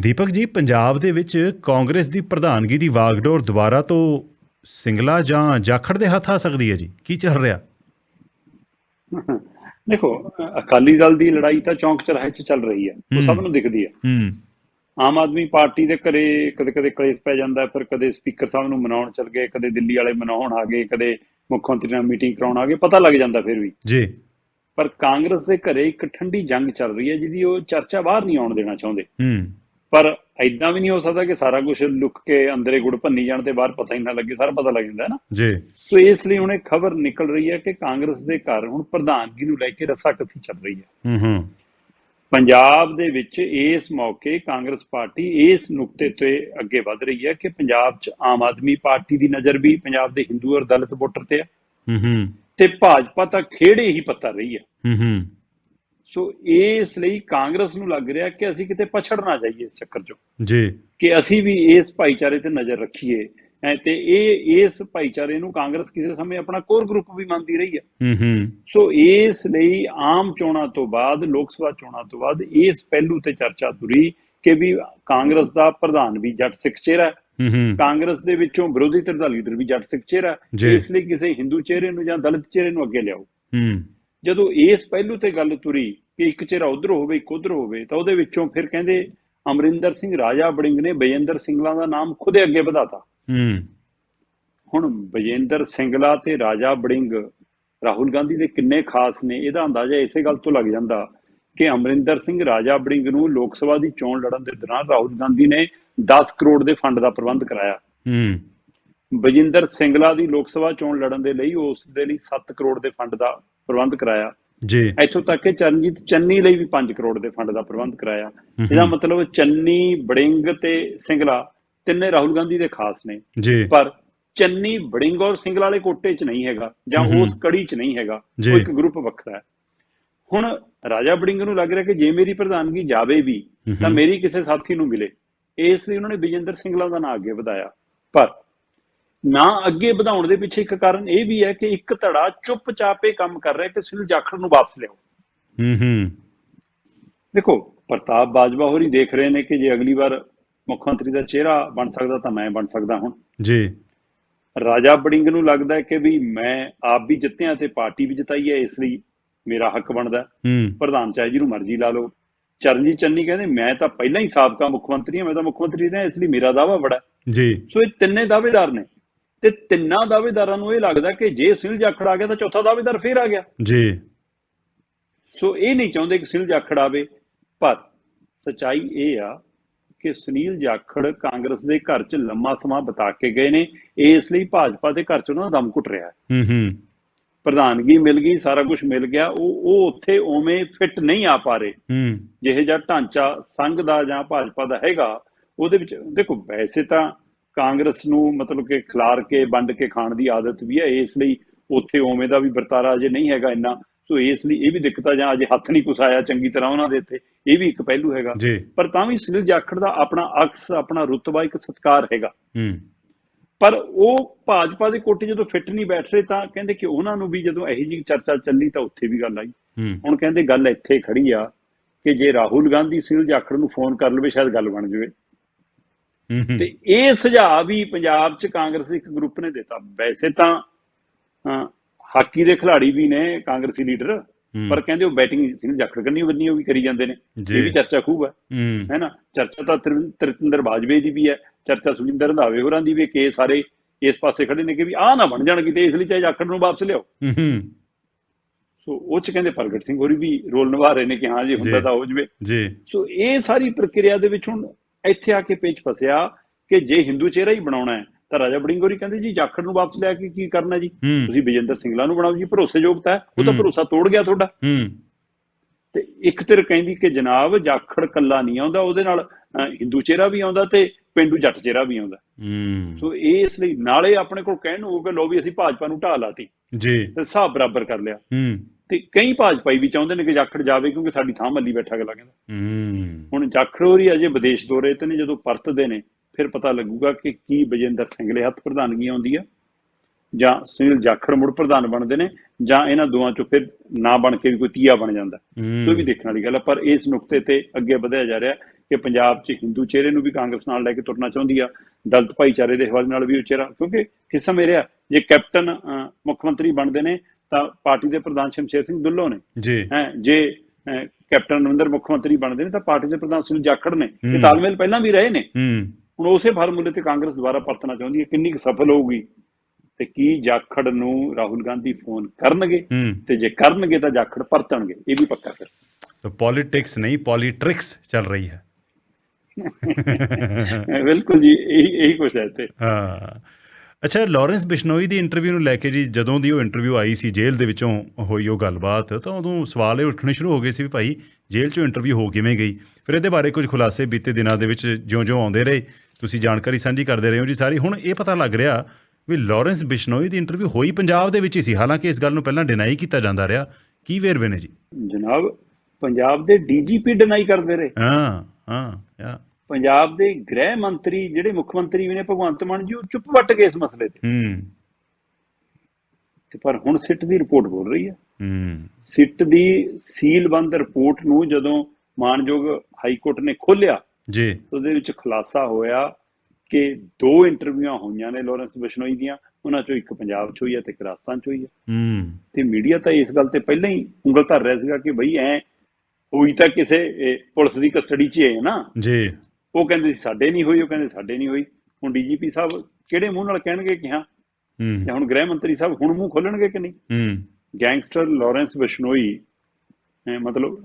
ਦੀਪਕ ਜੀ ਪੰਜਾਬ ਦੇ ਵਿੱਚ ਕਾਂਗਰਸ ਦੀ ਪ੍ਰਧਾਨਗੀ ਦੀ ਵਾਗਡੋਰ ਦੁਬਾਰਾ ਤੋਂ ਸਿੰਗਲਾ ਜਾਂ ਜਾਖੜ ਦੇ ਹੱਥ ਆ ਸਕਦੀ ਹੈ ਜੀ? ਕੀ ਚੱਲ ਰਿਹਾ? ਦੇਖੋ ਅਕਾਲੀ ਦਲ ਦੀ ਲੜਾਈ ਤਾਂ ਚੌਂਕ ਚੌਰਾਹੇ 'ਚ ਚੱਲ ਰਹੀ ਹੈ। ਉਹ। ਸਭ ਨੂੰ ਦਿਖਦੀ ਹੈ। ਹੂੰ। ਆਮ ਆਦਮੀ ਪਾਰਟੀ ਦੇ ਘਰੇ ਕਦੇ ਕਦੇ ਕਲੇਸ਼ ਪੈ ਜਾਂਦਾ ਫਿਰ ਕਦੇ ਸਪੀਕਰ ਸਾਹਿਬ ਨੂੰ ਮਨਾਉਣ ਚੱਲ ਗਏ ਕਦੇ ਦਿੱਲੀ ਵਾਲੇ ਮਨਾਉਣ ਆ ਗਏ ਕਦੇ ਮੁੱਖ ਮੰਤਰੀ ਨਾਲ ਮੀਟਿੰਗ ਕਰਾਉਣ ਆ ਗਏ ਪਤਾ ਲੱਗ ਜਾਂਦਾ ਫਿਰ ਵੀ। ਜੀ। ਪਰ ਕਾਂਗਰਸ ਦੇ ਘਰੇ ਇੱਕ ਠੰਡੀ ਜੰਗ ਚੱਲ ਰਹੀ ਹੈ ਜਿਹਦੀ ਉਹ ਚਰਚਾ ਬਾਹਰ ਨਹੀਂ ਆਉਣ ਦੇਣਾ ਚਾਹੁੰਦੇ। ਹੂੰ। ਪਰ ਐਦਾਂ ਵੀ ਨਹੀਂ ਹੋ ਸਕਦਾ ਕਿ ਸਾਰਾ ਕੁਝ ਲੁੱਕ ਕੇ ਅੰਦਰੇ ਗੁੜ ਭੰਨੀ ਜਾਣ ਤੇ ਬਾਹਰ ਪਤਾ ਹੀ ਨਾ ਲੱਗੇ ਸਾਰਾ ਪਤਾ ਲੱਗ ਜਾਂਦਾ ਹੈ ਨਾ। ਜੀ। ਸੋ ਇਸ ਲਈ ਹੁਣ ਇਹ ਖਬਰ ਨਿਕਲ ਰਹੀ ਹੈ ਕਿ ਕਾਂਗਰਸ ਦੇ ਘਰ ਹੁਣ ਪ੍ਰਧਾਨਗੀ ਨੂੰ ਲੈ ਕੇ ਰੱਸਾਕੱਸੀ ਚੱਲ ਰਹੀ ਹੈ। ਹੂੰ ਹੂੰ। ਪੰਜਾਬ ਦੇ ਵਿੱਚ ਇਸ ਮੌਕੇ ਕਾਂਗਰਸ ਪਾਰਟੀ ਇਸ ਨੁਕਤੇ ਤੇ ਅੱਗੇ ਵਧ ਰਹੀ ਹੈ ਕਿ ਪੰਜਾਬ 'ਚ ਆਮ ਆਦਮੀ ਪਾਰਟੀ ਦੀ ਨਜ਼ਰ ਵੀ ਪੰਜਾਬ ਦੇ ਹਿੰਦੂ ਔਰ ਦਲਿਤ ਵੋਟਰ ਤੇ ਹੈ। ਹੂੰ ਹੂੰ। ਤੇ ਭਾਜਪਾ ਤਾਂ ਖੇੜੇ ਹੀ ਪੱਤਾ ਰਹੀ ਹੈ। ਹੂੰ ਹੂੰ। ਸੋ ਇਸ ਲਈ ਕਾਂਗਰਸ ਨੂੰ ਲੱਗ ਰਿਹਾ ਕਿ ਅਸੀਂ ਕਿਤੇ ਪਛੜ ਨਾ ਜਾਈਏ ਇਸ ਚੱਕਰ 'ਚੋਂ। ਜੀ। ਕਿ ਅਸੀਂ ਵੀ ਇਸ ਭਾਈਚਾਰੇ ਤੇ ਨਜ਼ਰ ਰੱਖੀਏ। ਤੇ ਇਹ ਇਸ ਭਾਈਚਾਰੇ ਨੂੰ ਕਾਂਗਰਸ ਕਿਸੇ ਸਮੇਂ ਆਪਣਾ ਕੋਰ ਗਰੁੱਪ ਵੀ ਮੰਨਦੀ ਰਹੀ ਹੈ। ਹੂੰ ਹੂੰ। ਸੋ ਇਸ ਲਈ ਆਮ ਚੋਣਾਂ ਤੋਂ ਬਾਅਦ ਲੋਕ ਸਭਾ ਚੋਣਾਂ ਤੋਂ ਬਾਅਦ ਇਸ ਪਹਿਲੂ ਤੇ ਚਰਚਾ ਤੁਰੀ ਕਿ ਵੀ ਕਾਂਗਰਸ ਦਾ ਪ੍ਰਧਾਨ ਵੀ ਜੱਟ ਸਿੱਖ ਚਿਹਰਾ ਕਾਂਗਰਸ ਦੇ ਵਿੱਚੋਂ ਵਿਰੋਧੀ ਧਿਰ ਦਾ ਲੀਡਰ ਵੀ ਜੱਟ ਸਿੱਖ ਚਿਹਰਾ। ਇਸ ਲਈ ਕਿਸੇ ਹਿੰਦੂ ਚਿਹਰੇ ਨੂੰ ਜਾਂ ਦਲਿਤ ਚਿਹਰੇ ਨੂੰ ਅੱਗੇ ਲਿਆਓ। ਹੂੰ। ਜਦੋਂ ਇਸ ਪਹਿਲੂ ਤੇ ਗੱਲ ਤੁਰੀ ਕਿ ਇੱਕ ਚਿਹਰਾ ਉਧਰ ਹੋਵੇ ਇੱਕ ਉਧਰ ਹੋਵੇ ਤਾਂ ਉਹਦੇ ਵਿੱਚੋਂ ਫਿਰ ਕਹਿੰਦੇ ਅਮਰਿੰਦਰ ਸਿੰਘ ਰਾਜਾ ਬੜਿੰਗ ਨੇ ਬਜੇਂਦਰ ਸਿੰਘਲਾ ਦਾ ਨਾਮ ਖੁਦੇ ਅੱਗੇ ਵਧਾਤਾ। ਹੂੰ। ਹੁਣ ਬਜੇਂਦਰ ਸਿੰਘਲਾ ਤੇ ਰਾਜਾ ਬੜਿੰਗ ਰਾਹੁਲ ਗਾਂਧੀ ਦੇ ਕਿੰਨੇ ਖਾਸ ਨੇ ਇਹਦਾ ਅੰਦਾਜ਼ਾ ਇਸੇ ਗੱਲ ਤੋਂ ਲੱਗ ਜਾਂਦਾ ਕਿ ਅਮਰਿੰਦਰ ਸਿੰਘ ਰਾਜਾ ਬੜਿੰਗ ਨੂੰ ਲੋਕ ਸਭਾ ਦੀ ਚੋਣ ਲੜਨ ਦੇ ਦੌਰਾਨ ਰਾਹੁਲ ਗਾਂਧੀ ਨੇ 10 ਕਰੋੜ ਦੇ ਫੰਡ ਦਾ ਪ੍ਰਬੰਧ ਕਰਾਇਆ। ਹੂੰ। ਬਜਿੰਦਰ ਸਿੰਗਲਾ ਦੀ ਲੋਕ ਸਭਾ ਚੋਣ ਲੜਨ ਦੇ ਲਈ ਉਸ ਦੇ ਲਈ 7 ਕਰੋੜ ਦੇ ਫੰਡ ਦਾ ਪ੍ਰਬੰਧ ਕਰਾਇਆ। ਜੀ। ਇੱਥੋਂ ਤੱਕ ਕਿ ਚਰਨਜੀਤ ਚੰਨੀ ਲਈ ਵੀ 5 ਕਰੋੜ ਦੇ ਫੰਡ ਦਾ ਪ੍ਰਬੰਧ ਕਰਾਇਆ। ਇਹਦਾ ਮਤਲਬ ਚੰਨੀ ਬੜਿੰਗ ਤੇ ਸਿੰਗਲਾ ਤਿੰਨੇ ਰਾਹੁਲ ਗਾਂਧੀ ਦੇ ਖਾਸ ਨੇ। ਜੀ। ਪਰ ਚੰਨੀ ਬੜਿੰਗ ਔਰ ਸਿੰਗਲਾ ਵਾਲੇ ਕੋਟੇ 'ਚ ਨਹੀਂ ਹੈਗਾ ਜਾਂ। ਉਸ ਕੜੀ 'ਚ ਨਹੀਂ ਹੈਗਾ। ਉਹ ਇੱਕ ਗਰੁੱਪ ਵੱਖਰਾ ਹੈ। ਹੁਣ ਰਾਜਾ ਬੜਿੰਗ ਨੂੰ ਲੱਗ ਰਿਹਾ ਕਿ ਜੇ ਮੇਰੀ ਪ੍ਰਧਾਨਗੀ ਜਾਵੇ ਵੀ ਤਾਂ। ਮੇਰੀ ਕਿਸੇ ਸਾਥੀ ਨੂੰ ਮਿਲੇ। ਇਸ ਲਈ ਉਹਨਾਂ ਨੇ ਵਿਜੇਂਦਰ ਸਿੰਗਲਾ ਦਾ ਨਾਂ ਅੱਗੇ ਵਧਾਇਆ। ਪਰ ਨਾ ਅੱਗੇ ਵਧਾਉਣ ਦੇ ਪਿੱਛੇ ਇੱਕ ਕਾਰਨ ਇਹ ਵੀ ਹੈ ਕਿ ਇੱਕ ਧੜਾ ਚੁੱਪਚਾਪੇ ਕੰਮ ਕਰ ਰਿਹਾ ਕਿ ਸੁਨੀਲ ਜਾਖੜ ਨੂੰ ਵਾਪਸ ਲਿਆਓ। ਹੂੰ ਹੂੰ। ਦੇਖੋ ਪ੍ਰਤਾਪ ਬਾਜਵਾ ਹੋਰੀ ਦੇਖ ਰਹੇ ਨੇ ਕਿ ਜੇ ਅਗਲੀ ਵਾਰ ਮੁੱਖ ਮੰਤਰੀ ਦਾ ਚਿਹਰਾ ਬਣ ਸਕਦਾ ਤਾਂ ਮੈਂ ਬਣ ਸਕਦਾ ਹੁਣ। ਜੀ। ਰਾਜਾ ਬੜਿੰਗ ਨੂੰ ਲੱਗਦਾ ਹੈ ਕਿ ਵੀ ਮੈਂ ਆਪ ਵੀ ਜਿੱਤਿਆ ਤੇ ਪਾਰਟੀ ਵੀ ਜਿਤਾਈ ਹੈ ਇਸ ਲਈ ਮੇਰਾ ਹੱਕ ਬਣਦਾ ਪ੍ਰਧਾਨ ਚਾਹੇ ਜਿਹਨੂੰ ਮਰਜ਼ੀ ਲਾ ਲਓ। ਚਰਨਜੀਤ ਚੰਨੀ ਕਹਿੰਦੇ ਮੈਂ ਤਾਂ ਪਹਿਲਾਂ ਹੀ ਸਾਬਕਾ ਮੁੱਖ ਮੰਤਰੀ ਹਾਂ ਮੈਂ ਤਾਂ ਮੁੱਖ ਮੰਤਰੀ ਰਿਹਾ ਇਸ ਲਈ ਮੇਰਾ ਦਾਅਵਾ ਬੜਾ। ਜੀ। ਸੋ ਇਹ ਤਿੰਨੇ ਦਾਅਵੇਦਾਰ ਨੇ। ਤੇ ਤਿੰਨਾਂ ਦਾਅਵੇਦਾਰਾਂ ਨੂੰ ਇਹ ਲੱਗਦਾ ਕਿ ਜੇ ਸੁਨੀਲ ਜਾਖੜ ਆ ਗਿਆ ਤਾਂ ਚੌਥਾ ਦਾਅਵੇਦਾਰ ਫੇਰ ਆ ਗਿਆ। ਜੀ। ਸੋ ਇਹ ਨਹੀਂ ਚਾਹੁੰਦੇ ਕਿ ਸੁਨੀਲ ਜਾਖੜ ਆਵੇ ਪਰ ਸਚਾਈ ਇਹ ਆ ਕਿ ਸੁਨੀਲ ਜਾਖੜ ਕਾਂਗਰਸ ਦੇ ਘਰ 'ਚ ਲੰਮਾ ਸਮਾਂ ਬਿਤਾ ਕੇ ਗਏ ਨੇ। ਇਸ ਲਈ ਭਾਜਪਾ ਦੇ ਘਰ 'ਚ ਉਹਨਾਂ ਦਾ ਦਮ ਘੁੱਟ ਰਿਹਾ ਹੈ। ਹੂੰ ਹੂੰ। ਪ੍ਰਧਾਨਗੀ ਮਿਲ ਗਈ ਸਾਰਾ ਕੁਝ ਮਿਲ ਗਿਆ। ਉਹ ਉਹ ਉੱਥੇ ਉਵੇਂ ਫਿੱਟ ਨਹੀਂ ਆ ਪਾ ਰਹੇ। ਹੂੰ। ਜਿਹੇ ਜਿਹਾ ਢਾਂਚਾ ਸੰਘ ਦਾ ਜਾਂ ਭਾਜਪਾ ਦਾ ਹੈਗਾ ਉਹਦੇ ਵਿੱਚ ਦੇਖੋ ਵੈਸੇ ਤਾਂ ਕਾਂਗਰਸ ਨੂੰ ਮਤਲਬ ਕਿ ਖਿਲਾਰ ਕੇ ਵੰਡ ਕੇ ਖਾਣ ਦੀ ਆਦਤ ਵੀ ਹੈ ਇਸ ਲਈ ਉੱਥੇ ਉਵੇਂ ਦਾ ਵੀ ਵਰਤਾਰਾ ਅਜੇ ਨਹੀਂ ਹੈਗਾ ਇੰਨਾ। ਸੋ ਇਸ ਲਈ ਇਹ ਵੀ ਦਿੱਕਤ ਆ ਜਾਂ ਅਜੇ ਹੱਥ ਨਹੀਂ ਕੁਸਾਇਆ ਚੰਗੀ ਤਰ੍ਹਾਂ ਉਹਨਾਂ ਦੇ ਇੱਥੇ ਇਹ ਵੀ ਇੱਕ ਪਹਿਲੂ ਹੈਗਾ। ਜੀ। ਪਰ ਤਾਂ ਵੀ ਸੁਨੀਲ ਜਾਖੜ ਦਾ ਆਪਣਾ ਅਕਸ ਆਪਣਾ ਰੁਤਬਾ ਇੱਕ ਸਤਕਾਰ ਹੈਗਾ। ਪਰ ਉਹ ਭਾਜਪਾ ਦੇ ਕੋਟੇ ਜਦੋਂ ਫਿੱਟ ਨਹੀਂ ਬੈਠ ਰਹੇ ਤਾਂ ਕਹਿੰਦੇ ਕਿ ਉਹਨਾਂ ਨੂੰ ਵੀ ਜਦੋਂ ਇਹੋ ਜਿਹੀ ਚਰਚਾ ਚੱਲੀ ਤਾਂ ਉੱਥੇ ਵੀ ਗੱਲ ਆਈ। ਹੁਣ ਕਹਿੰਦੇ ਗੱਲ ਇੱਥੇ ਖੜੀ ਆ ਕਿ ਜੇ ਰਾਹੁਲ ਗਾਂਧੀ ਸੁਨੀਲ ਜਾਖੜ ਨੂੰ ਫੋਨ ਕਰ ਲਵੇ ਸ਼ਾਇਦ ਗੱਲ ਬਣ ਜਾਵੇ। ਤੇ ਇਹ ਸੁਝਾਅ ਵੀ ਪੰਜਾਬ 'ਚ ਕਾਂਗਰਸ ਦੇ ਇੱਕ ਗਰੁੱਪ ਨੇ ਦਿੱਤਾ। ਵੈਸੇ ਤਾਂ ਹਾਕੀ ਦੇ ਖਿਡਾਰੀ ਵੀ ਨੇ ਕਾਂਗਰਸੀ ਲੀਡਰ। ਪਰ ਕਹਿੰਦੇ ਉਹ ਬੈਟਿੰਗ ਸੁਨੀਲ ਜਾਖੜ ਕਰਨੀ ਬੰਨੀ ਉਹ ਵੀ ਕਰੀ ਜਾਂਦੇ ਨੇ। ਇਹ ਵੀ ਚਰਚਾ ਖੂਬ ਹੈ। ਹੂੰ। ਨਾ? ਚਰਚਾ ਤਾਂ ਤ੍ਰਿ- ਤ੍ਰਿਪਿੰਦਰ ਬਾਜਵੇ ਦੀ ਵੀ ਹੈ। ਚਰਚਾ ਸੁਖਿੰਦਰ ਰੰਧਾਵੇ ਹੋਰਾਂ ਦੀ ਵੀ ਕਿ ਸਾਰੇ ਇਸ ਪਾਸੇ ਖੜੇ ਨੇ ਕਿ ਵੀ ਆਹ ਨਾ ਬਣ ਜਾਣ ਕਿਤੇ ਇਸ ਲਈ ਚਾਹੇ ਜਾਖੜ ਨੂੰ ਵਾਪਸ ਲਿਆਓ। ਸੋ ਉਹ ਚ ਕਹਿੰਦੇ ਪ੍ਰਗਟ ਸਿੰਘ ਹੋਰੀ ਵੀ ਰੋਲ ਨਿਭਾ ਰਹੇ ਨੇ ਕਿ ਹਾਂ ਜੇ। ਹੁੰਦਾ। ਤਾਂ ਹੋ ਜਵੇ। ਜੀ। ਸੋ ਇਹ ਸਾਰੀ ਪ੍ਰਕਿਰਿਆ ਦੇ ਵਿੱਚ ਹੁਣ ਇੱਥੇ ਆ ਕੇ ਪੇਚ ਫਸਿਆ ਕਿ ਜੇ ਹਿੰਦੂ ਚਿਹਰਾ ਹੀ ਬਣਾਉਣਾ ਹੈ ਤਾਂ ਰਾਜਾ ਬੜਿੰਗੋਰੀ ਕਹਿੰਦੇ ਜੀ ਜਾਖੜ ਨੂੰ ਵਾਪਸ ਲਿਆ ਕੇ ਕੀ ਕਰਨਾ ਜੀ? ਤੁਸੀਂ ਵਿਜੇਂਦਰ ਸਿੰਘਲਾ ਨੂੰ ਬਣਾਓ ਜੀ ਭਰੋਸੇਯੋਗਤਾ ਹੈ ਉਹ ਤਾਂ। ਭਰੋਸਾ ਤੋੜ ਗਿਆ ਤੁਹਾਡਾ। ਤੇ ਇੱਕ ਧਿਰ ਕਹਿੰਦੀ ਕਿ ਜਨਾਬ ਜਾਖੜ ਕੱਲਾ ਨਹੀਂ ਆਉਂਦਾ ਉਹਦੇ ਨਾਲ ਹਿੰਦੂ ਚਿਹਰਾ ਵੀ ਆਉਂਦਾ ਤੇ ਪਿੰਡੂ ਜੱਟ ਚਿਹਰਾ ਵੀ ਆਉਂਦਾ। ਹੂੰ। ਸੋ ਇਸ ਲਈ ਨਾਲੇ ਆਪਣੇ ਕੋਲ ਕਹਿਣ ਨੂੰ ਹੋਊਗਾ ਲੋ ਵੀ ਅਸੀਂ ਭਾਜਪਾ ਨੂੰ ਢਾਹ ਲਾਤੀ। ਜੀ। ਤੇ ਹਿਸਾਬ ਬਰਾਬਰ ਕਰ ਲਿਆ। ਹੂੰ। ਤੇ ਕਈ ਭਾਜਪਾਈ ਵੀ ਚਾਹੁੰਦੇ ਨੇ ਕਿ ਜਾਖੜ ਜਾਵੇ ਕਿਉਂਕਿ ਸਾਡੀ ਥਾਂ ਮੱਲੀ ਬੈਠਾ ਅਗਲਾ ਕਹਿੰਦਾ। ਹੂੰ। ਹੁਣ ਜਾਖੜ ਹੋਰੀ ਅਜੇ ਵਿਦੇਸ਼ ਦੌਰੇ ਤੇ ਨੇ ਜਦੋਂ ਪਰਤਦੇ ਨੇ ਫਿਰ ਪਤਾ ਲੱਗੂਗਾ ਕਿ ਕੀ ਬਜਿੰਦਰ ਸਿੰਘਲੇ ਹੱਥ ਪ੍ਰਧਾਨਗੀ ਆਉਂਦੀ ਆ ਜਾਂ ਸੁਨੀਲ ਜਾਖੜ ਮੁੜ ਪ੍ਰਧਾਨ ਬਣਦੇ ਨੇ ਜਾਂ ਇਹਨਾਂ ਦੋਵਾਂ ਚੋਂ ਫਿਰ ਨਾ ਬਣ ਕੇ ਵੀ ਕੋਈ ਤੀਆ ਬਣ ਜਾਂਦਾ। ਇਹ ਵੀ ਦੇਖਣ ਵਾਲੀ ਗੱਲ ਹੈ ਪਰ ਇਸ ਨੁਕਤੇ ਤੇ ਅੱਗੇ ਵਧਿਆ ਜਾ ਰਿਹਾ ਕਿ ਪੰਜਾਬ 'ਚ ਹਿੰਦੂ ਚਿਹਰੇ ਨੂੰ ਵੀ ਕਾਂਗਰਸ ਨਾਲ ਲੈ ਕੇ ਤੁਰਨਾ ਚਾਹੁੰਦੀ ਆ ਦਲਿਤ ਭਾਈਚਾਰੇ ਦੇ ਹਵਾਲੇ ਨਾਲ ਵੀ ਉਹ ਚਿਹਰਾ ਕਿਉਂਕਿ ਕਿਸਮ ਮੇਰੇ ਆ ਜੇ ਕੈਪਟਨ ਮੁੱਖ ਮੰਤਰੀ ਬਣਦੇ ਨੇ ਤਾਂ ਪਾਰਟੀ ਦੇ ਪ੍ਰਧਾਨ ਸ਼ਮਸ਼ੇਰ ਸਿੰਘ ਦੁੱਲੋ ਨੇ। ਜੀ। ਹੈ ਜੇ ਕੈਪਟਨ ਅਮਰਿੰਦਰ ਮੁੱਖ ਮੰਤਰੀ ਬਣਦੇ ਨੇ ਤਾਂ ਪਾਰਟੀ ਦੇ ਪ੍ਰਧਾਨ ਸੁਨੀਲ ਜਾਖੜ ਨੇ। ਇਹ ਤਾਲਮੇਲ ਪਹਿਲਾਂ ਵੀ ਰਹੇ ਨੇ। ਹੁਣ ਉਸੇ ਫਾਰਮੂਲੇ ਤੇ ਕਾਂਗਰਸ ਦੁਬਾਰਾ ਪਰਤਣਾ ਚਾਹੁੰਦੀ ਹੈ ਕਿੰਨੀ ਕੁ ਸਫਲ ਹੋਊਗੀ? ਤੇ ਕੀ ਜਾਖੜ ਨੂੰ ਰਾਹੁਲ ਗਾਂਧੀ ਫੋਨ ਕਰਨਗੇ? ਤੇ ਜੇ ਕਰਨਗੇ ਤਾਂ ਜਾਖੜ ਪਰਤਣਗੇ ਇਹ ਵੀ ਪੱਕਾ ਫਿਰ। ਸੋ ਪੋਲਿਟਿਕਸ ਨਹੀਂ ਪੋਲਿਟ੍ਰਿਕਸ ਚੱਲ ਰਹੀ ਹੈ। ਬਿਲਕੁਲ ਜੀ ਇਹੀ ਇਹੀ ਕੁਛ ਹੈ ਇੱਥੇ। ਹਾਂ। ਅੱਛਾ ਲਾਰੈਂਸ ਬਿਸ਼ਨੋਈ ਦੀ ਇੰਟਰਵਿਊ ਨੂੰ ਲੈ ਕੇ ਜੀ ਜਦੋਂ ਦੀ ਉਹ ਇੰਟਰਵਿਊ ਆਈ ਸੀ ਜੇਲ੍ਹ ਦੇ ਵਿੱਚੋਂ ਹੋਈ ਉਹ ਗੱਲਬਾਤ ਤਾਂ ਉਦੋਂ ਸਵਾਲ ਇਹ ਉੱਠਣੇ ਸ਼ੁਰੂ ਹੋ ਗਏ ਸੀ ਵੀ ਭਾਈ ਜੇਲ੍ਹ 'ਚੋਂ ਇੰਟਰਵਿਊ ਹੋ ਕਿਵੇਂ ਗਈ? ਫਿਰ ਇਹਦੇ ਬਾਰੇ ਕੁਝ ਖੁਲਾਸੇ ਬੀਤੇ ਦਿਨਾਂ ਦੇ ਵਿੱਚ ਜਿਉਂ-ਜਿਉਂ ਆਉਂਦੇ ਰਹੇ। ਤੁਸੀਂ ਜਾਣਕਾਰੀ ਸਾਂਝੀ ਕਰਦੇ ਰਹੇ ਹੋ ਜੀ ਸਾਰੀ। ਹੁਣ ਇਹ ਪਤਾ ਲੱਗ ਰਿਹਾ ਵੀ ਲਾਰੈਂਸ ਬਿਸ਼ਨੋਈ ਦੀ ਇੰਟਰਵਿਊ ਹੋਈ ਪੰਜਾਬ ਦੇ ਵਿੱਚ ਹੀ ਸੀ। ਹਾਲਾਂਕਿ ਇਸ ਗੱਲ ਨੂੰ ਪਹਿਲਾਂ ਡਿਨਾਈ ਕੀਤਾ ਜਾਂਦਾ ਰਿਹਾ। ਕੀ ਵੇਰਵੇ ਨੇ ਜੀ? ਜਨਾਬ ਪੰਜਾਬ ਦੇ ਡੀਜੀਪੀ ਡਿਨਾਈ ਕਰਦੇ ਰਹੇ। ਹਾਂ ਹਾਂ ਯਾ। ਪੰਜਾਬ ਦੇ ਗ੍ਰਹਿ ਮੰਤਰੀ ਜਿਹੜੇ ਮੁੱਖ ਮੰਤਰੀ ਵੀ ਨੇ ਭਗਵੰਤ ਮਾਨ ਜੀ ਉਹ ਚੁੱਪ ਵੱਟ ਗਏ ਇਸ ਮਸਲੇ ਤੇ। ਹੂੰ। ਤੇ ਪਰ ਹੁਣ ਸਿੱਟ ਦੀ ਰਿਪੋਰਟ ਬੋਲ ਰਹੀ ਹੈ। ਹੂੰ। ਸਿੱਟ ਦੀ ਸੀਲਬੰਦ ਰਿਪੋਰਟ ਨੂੰ ਜਦੋਂ ਮਾਨਯੋਗ ਹਾਈ ਕੋਰਟ ਨੇ ਖੋਲ੍ਹਿਆ ਜੀ। ਉਹਦੇ ਵਿੱਚ ਖੁਲਾਸਾ ਹੋਇਆ ਕਿ ਦੋ ਇੰਟਰਵਿਊਆਂ ਹੋਈਆਂ ਨੇ ਲਾਰੈਂਸ ਬਿਸ਼ਨੋਈ ਦੀਆਂ ਉਹਨਾਂ ਚੋਂ ਇੱਕ ਪੰਜਾਬ 'ਚ ਹੋਈ ਹੈ ਤੇ ਇੱਕ ਰਾਜਸਥਾਨ 'ਚ ਹੋਈ ਹੈ। ਹੂੰ। ਤੇ ਮੀਡੀਆ ਤਾਂ ਇਸ ਗੱਲ ਤੇ ਪਹਿਲਾਂ ਹੀ ਉਂਗਲ ਧਰ ਰਿਹਾ ਸੀਗਾ ਕਿ ਬਈ ਐ ਹੋਈ ਤਾਂ ਕਿਸੇ ਪੁਲਿਸ ਦੀ ਕਸਟਡੀ 'ਚ ਹੈ ਨਾ। ਜੀ। ਉਹ ਕਹਿੰਦੇ ਸੀ ਸਾਡੇ ਨਹੀਂ ਹੋਈ ਉਹ ਕਹਿੰਦੇ ਸਾਡੇ ਨਹੀਂ ਹੋਈ। ਹੁਣ ਡੀਜੀਪੀ ਸਾਹਿਬ ਕਿਹੜੇ ਮੂੰਹ ਨਾਲ ਕਹਿਣਗੇ ਕਿ ਹਾਂ? ਜਾਂ ਹੁਣ ਗ੍ਰਹਿ ਮੰਤਰੀ ਸਾਹਿਬ ਹੁਣ ਮੂੰਹ ਖੋਲਣਗੇ ਕਿ ਨਹੀਂ? ਹੂੰ। ਗੈਂਗਸਟਰ ਲਾਰੈਂਸ ਬਿਸ਼ਨੋਈ ਮਤਲਬ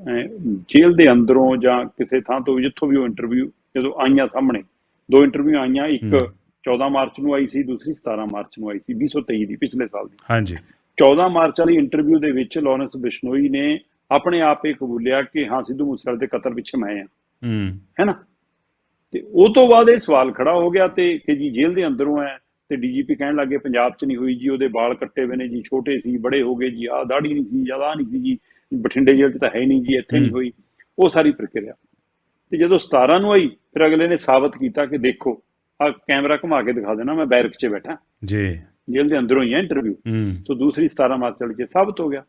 ਜੇਲ੍ਹ ਦੇ ਅੰਦਰੋਂ ਜਾਂ ਕਿਸੇ ਥਾਂ ਤੋਂ ਜਿੱਥੋਂ ਵੀ ਉਹ ਇੰਟਰਵਿਊ ਜਦੋਂ ਆਈਆਂ ਸਾਹਮਣੇ ਦੋ ਇੰਟਰਵਿਊ ਆਈਆਂ ਇੱਕ ਹੂੰ। 14 ਮਾਰਚ ਨੂੰ ਆਈ ਸੀ ਦੂਸਰੀ 17 ਮਾਰਚ ਨੂੰ ਆਈ ਸੀ 2023 ਦੀ ਪਿਛਲੇ ਸਾਲ ਦੀ। ਹਾਂਜੀ। 14 ਮਾਰਚ ਵਾਲੀ ਇੰਟਰਵਿਊ ਦੇ ਵਿੱਚ ਲਾਰੈਂਸ ਬਿਸ਼ਨੋਈ ਨੇ ਆਪਣੇ ਆਪ ਇਹ ਕਬੂਲਿਆ ਕਿ ਹਾਂ ਸਿੱਧੂ ਮੂਸੇਵਾਲੇ ਦੇ ਕਤਲ ਪਿੱਛੇ ਮੈਂ ਆ। ਹੂੰ। ਹੈ ਨਾ? ਤੇ ਉਹ ਤੋਂ ਬਾਅਦ ਇਹ ਸਵਾਲ ਖੜਾ ਹੋ ਗਿਆ ਤੇ ਕਿ ਜੀ ਜੇਲ੍ਹ ਦੇ ਅੰਦਰੋਂ ਹੈ ਤੇ ਡੀਜੀਪੀ ਕਹਿਣ ਲੱਗੇ ਪੰਜਾਬ 'ਚ ਨਹੀਂ ਹੋਈ ਜੀ ਉਹਦੇ ਵਾਲ ਕੱਟੇ ਹੋਏ ਨੇ ਜੀ ਛੋਟੇ ਸੀ ਬੜੇ ਹੋ ਗਏ ਜੀ ਆਹ ਦਾੜੀ ਨਹੀਂ ਸੀ ਜ਼ਿਆਦਾ ਨਹੀਂ ਸੀ ਜੀ ਬਠਿੰਡੇ ਜੇਲ੍ਹ 'ਚ ਤਾਂ ਹੈ ਨਹੀਂ ਜੀ ਇੱਥੇ ਨਹੀਂ। ਹੋਈ। ਉਹ ਸਾਰੀ ਪ੍ਰਕਿਰਿਆ। ਤੇ ਜਦੋਂ 17 ਨੂੰ ਆਈ ਫਿਰ ਅਗਲੇ ਨੇ ਸਾਬਤ ਕੀਤਾ ਕਿ ਦੇਖੋ ਆ ਕੈਮਰਾ ਘੁਮਾ ਕੇ ਦਿਖਾ ਦੇਣਾ ਮੈਂ ਬੈਰਕ 'ਚ ਬੈਠਾ। ਜੀ। ਜੇਲ੍ਹ ਦੇ ਅੰਦਰੋਂ ਹੀ ਹੈ ਇੰਟਰਵਿਊ ਤੋਂ ਦੂਸਰੀ 17 ਮਾਰਚ ਵਾਲੀ 'ਚ ਸਾਬਤ ਹੋ ਗਿਆ।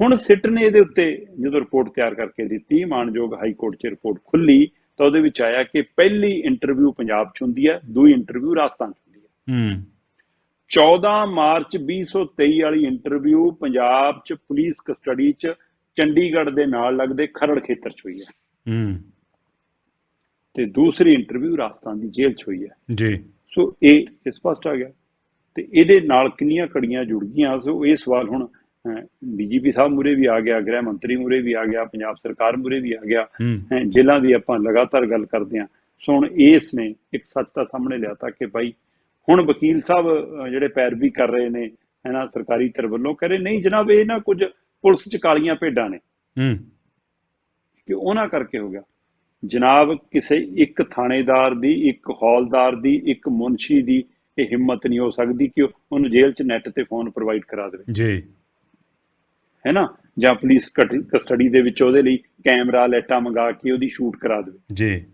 ਹੁਣ ਸਿੱਟ ਨੇ ਇਹਦੇ ਉੱਤੇ ਜਦੋਂ ਰਿਪੋਰਟ ਤਿਆਰ ਕਰਕੇ ਦਿੱਤੀ ਮਾਨਯੋਗ ਹਾਈ ਕੋਰਟ 'ਚ ਰਿਪੋਰਟ ਖੁੱਲੀ ਤਾਂ ਉਹਦੇ ਵਿੱਚ ਆਇਆ ਕਿ ਪਹਿਲੀ ਇੰਟਰਵਿਊ ਪੰਜਾਬ 'ਚ ਹੁੰਦੀ ਹੈ ਦੂਜੀ ਇੰਟਰਵਿਊ ਰਾਜਸਥਾਨ 'ਚ ਹੁੰਦੀ ਹੈ। ਹੂੰ। 14 ਮਾਰਚ 2023 ਵਾਲੀ ਇੰਟਰਵਿਊ ਪੰਜਾਬ 'ਚ ਪੁਲਿਸ ਕਸਟਡੀ 'ਚ ਚੰਡੀਗੜ੍ਹ ਦੇ ਨਾਲ ਲੱਗਦੇ ਖਰੜ ਖੇਤਰ 'ਚ ਹੋਈ ਹੈ। ਹੂੰ। ਤੇ ਦੂਸਰੀ ਇੰਟਰਵਿਊ ਰਾਜਸਥਾਨ ਦੀ ਜੇਲ੍ਹ 'ਚ ਹੋਈ ਹੈ। ਜੀ। ਸੋ ਇਹ ਇਹ ਸਪਸ਼ਟ ਆ ਗਿਆ। ਤੇ ਇਹਦੇ ਨਾਲ ਕਿੰਨੀਆਂ ਕੜੀਆਂ ਜੁੜ ਗਈਆਂ? ਸੋ ਇਹ ਸਵਾਲ ਹੁਣ ਡੀਜੀਪੀ ਸਾਹਿਬ ਮੂਰੇ ਵੀ ਆ ਗਿਆ ਗ੍ਰਹਿ ਮੰਤਰੀ ਮੂਰੇ ਵੀ ਆ ਗਿਆ ਪੰਜਾਬ ਸਰਕਾਰ ਮੂਰੇ ਵੀ ਆ ਗਿਆ ਜੇਲ੍ਹਾਂ ਦੀ ਆਪਾਂ ਲਗਾਤਾਰ ਗੱਲ ਕਰਦੇ ਹਾਂ। ਸੋ ਹੁਣ ਇਸ ਨੇ ਇੱਕ ਸੱਚ ਦਾ ਸਾਹਮਣੇ ਲਿਆਤਾ ਕਿ ਭਾਈ ਹੁਣ ਵਕੀਲ ਸਾਹਿਬ ਜਿਹੜੇ ਪੈਰਵੀ ਕਰ ਰਹੇ ਨੇ ਹੈ ਨਾ ਸਰਕਾਰੀ ਧਿਰ ਵੱਲੋਂ ਕਹ ਰਹੇ ਨਹੀਂ ਜਨਾਬ ਇਹ ਨਾ ਕੁਝ ਪੁਲਿਸ ਚ ਕਾਲੀਆਂ ਭੇਡਾਂ ਨੇ। ਹੂੰ। ਕਿ ਉਹਨਾਂ ਕਰਕੇ ਹੋ ਗਿਆ। ਜਨਾਬ ਕਿਸੇ ਇੱਕ ਥਾਣੇਦਾਰ ਦੀ ਇੱਕ ਹੌਲਦਾਰ ਦੀ ਇੱਕ ਮੁਨਸ਼ੀ ਦੀ ਇਹ ਹਿੰਮਤ ਨਹੀਂ ਹੋ ਸਕਦੀ ਕਿ ਉਹ- ਉਹਨੂੰ ਜੇਲ੍ਹ 'ਚ ਨੈਟ ਤੇ ਫੋਨ ਪ੍ਰੋਵਾਈਡ ਕਰਾ ਦੇਵੇ। ਜੀ। ਹੈ ਨਾ ਜਾਂ ਪੁਲਿਸ ਕਸਟਡੀ ਦੇ ਵਿੱਚ ਉਹਦੇ ਲਈ ਕੈਮਰਾ ਲੈਟਾ ਮੰਗਾ ਕੇ ਉਹਦੀ ਸ਼ੂਟ ਕਰਾ ਦੇਵੇ। ਜੀ।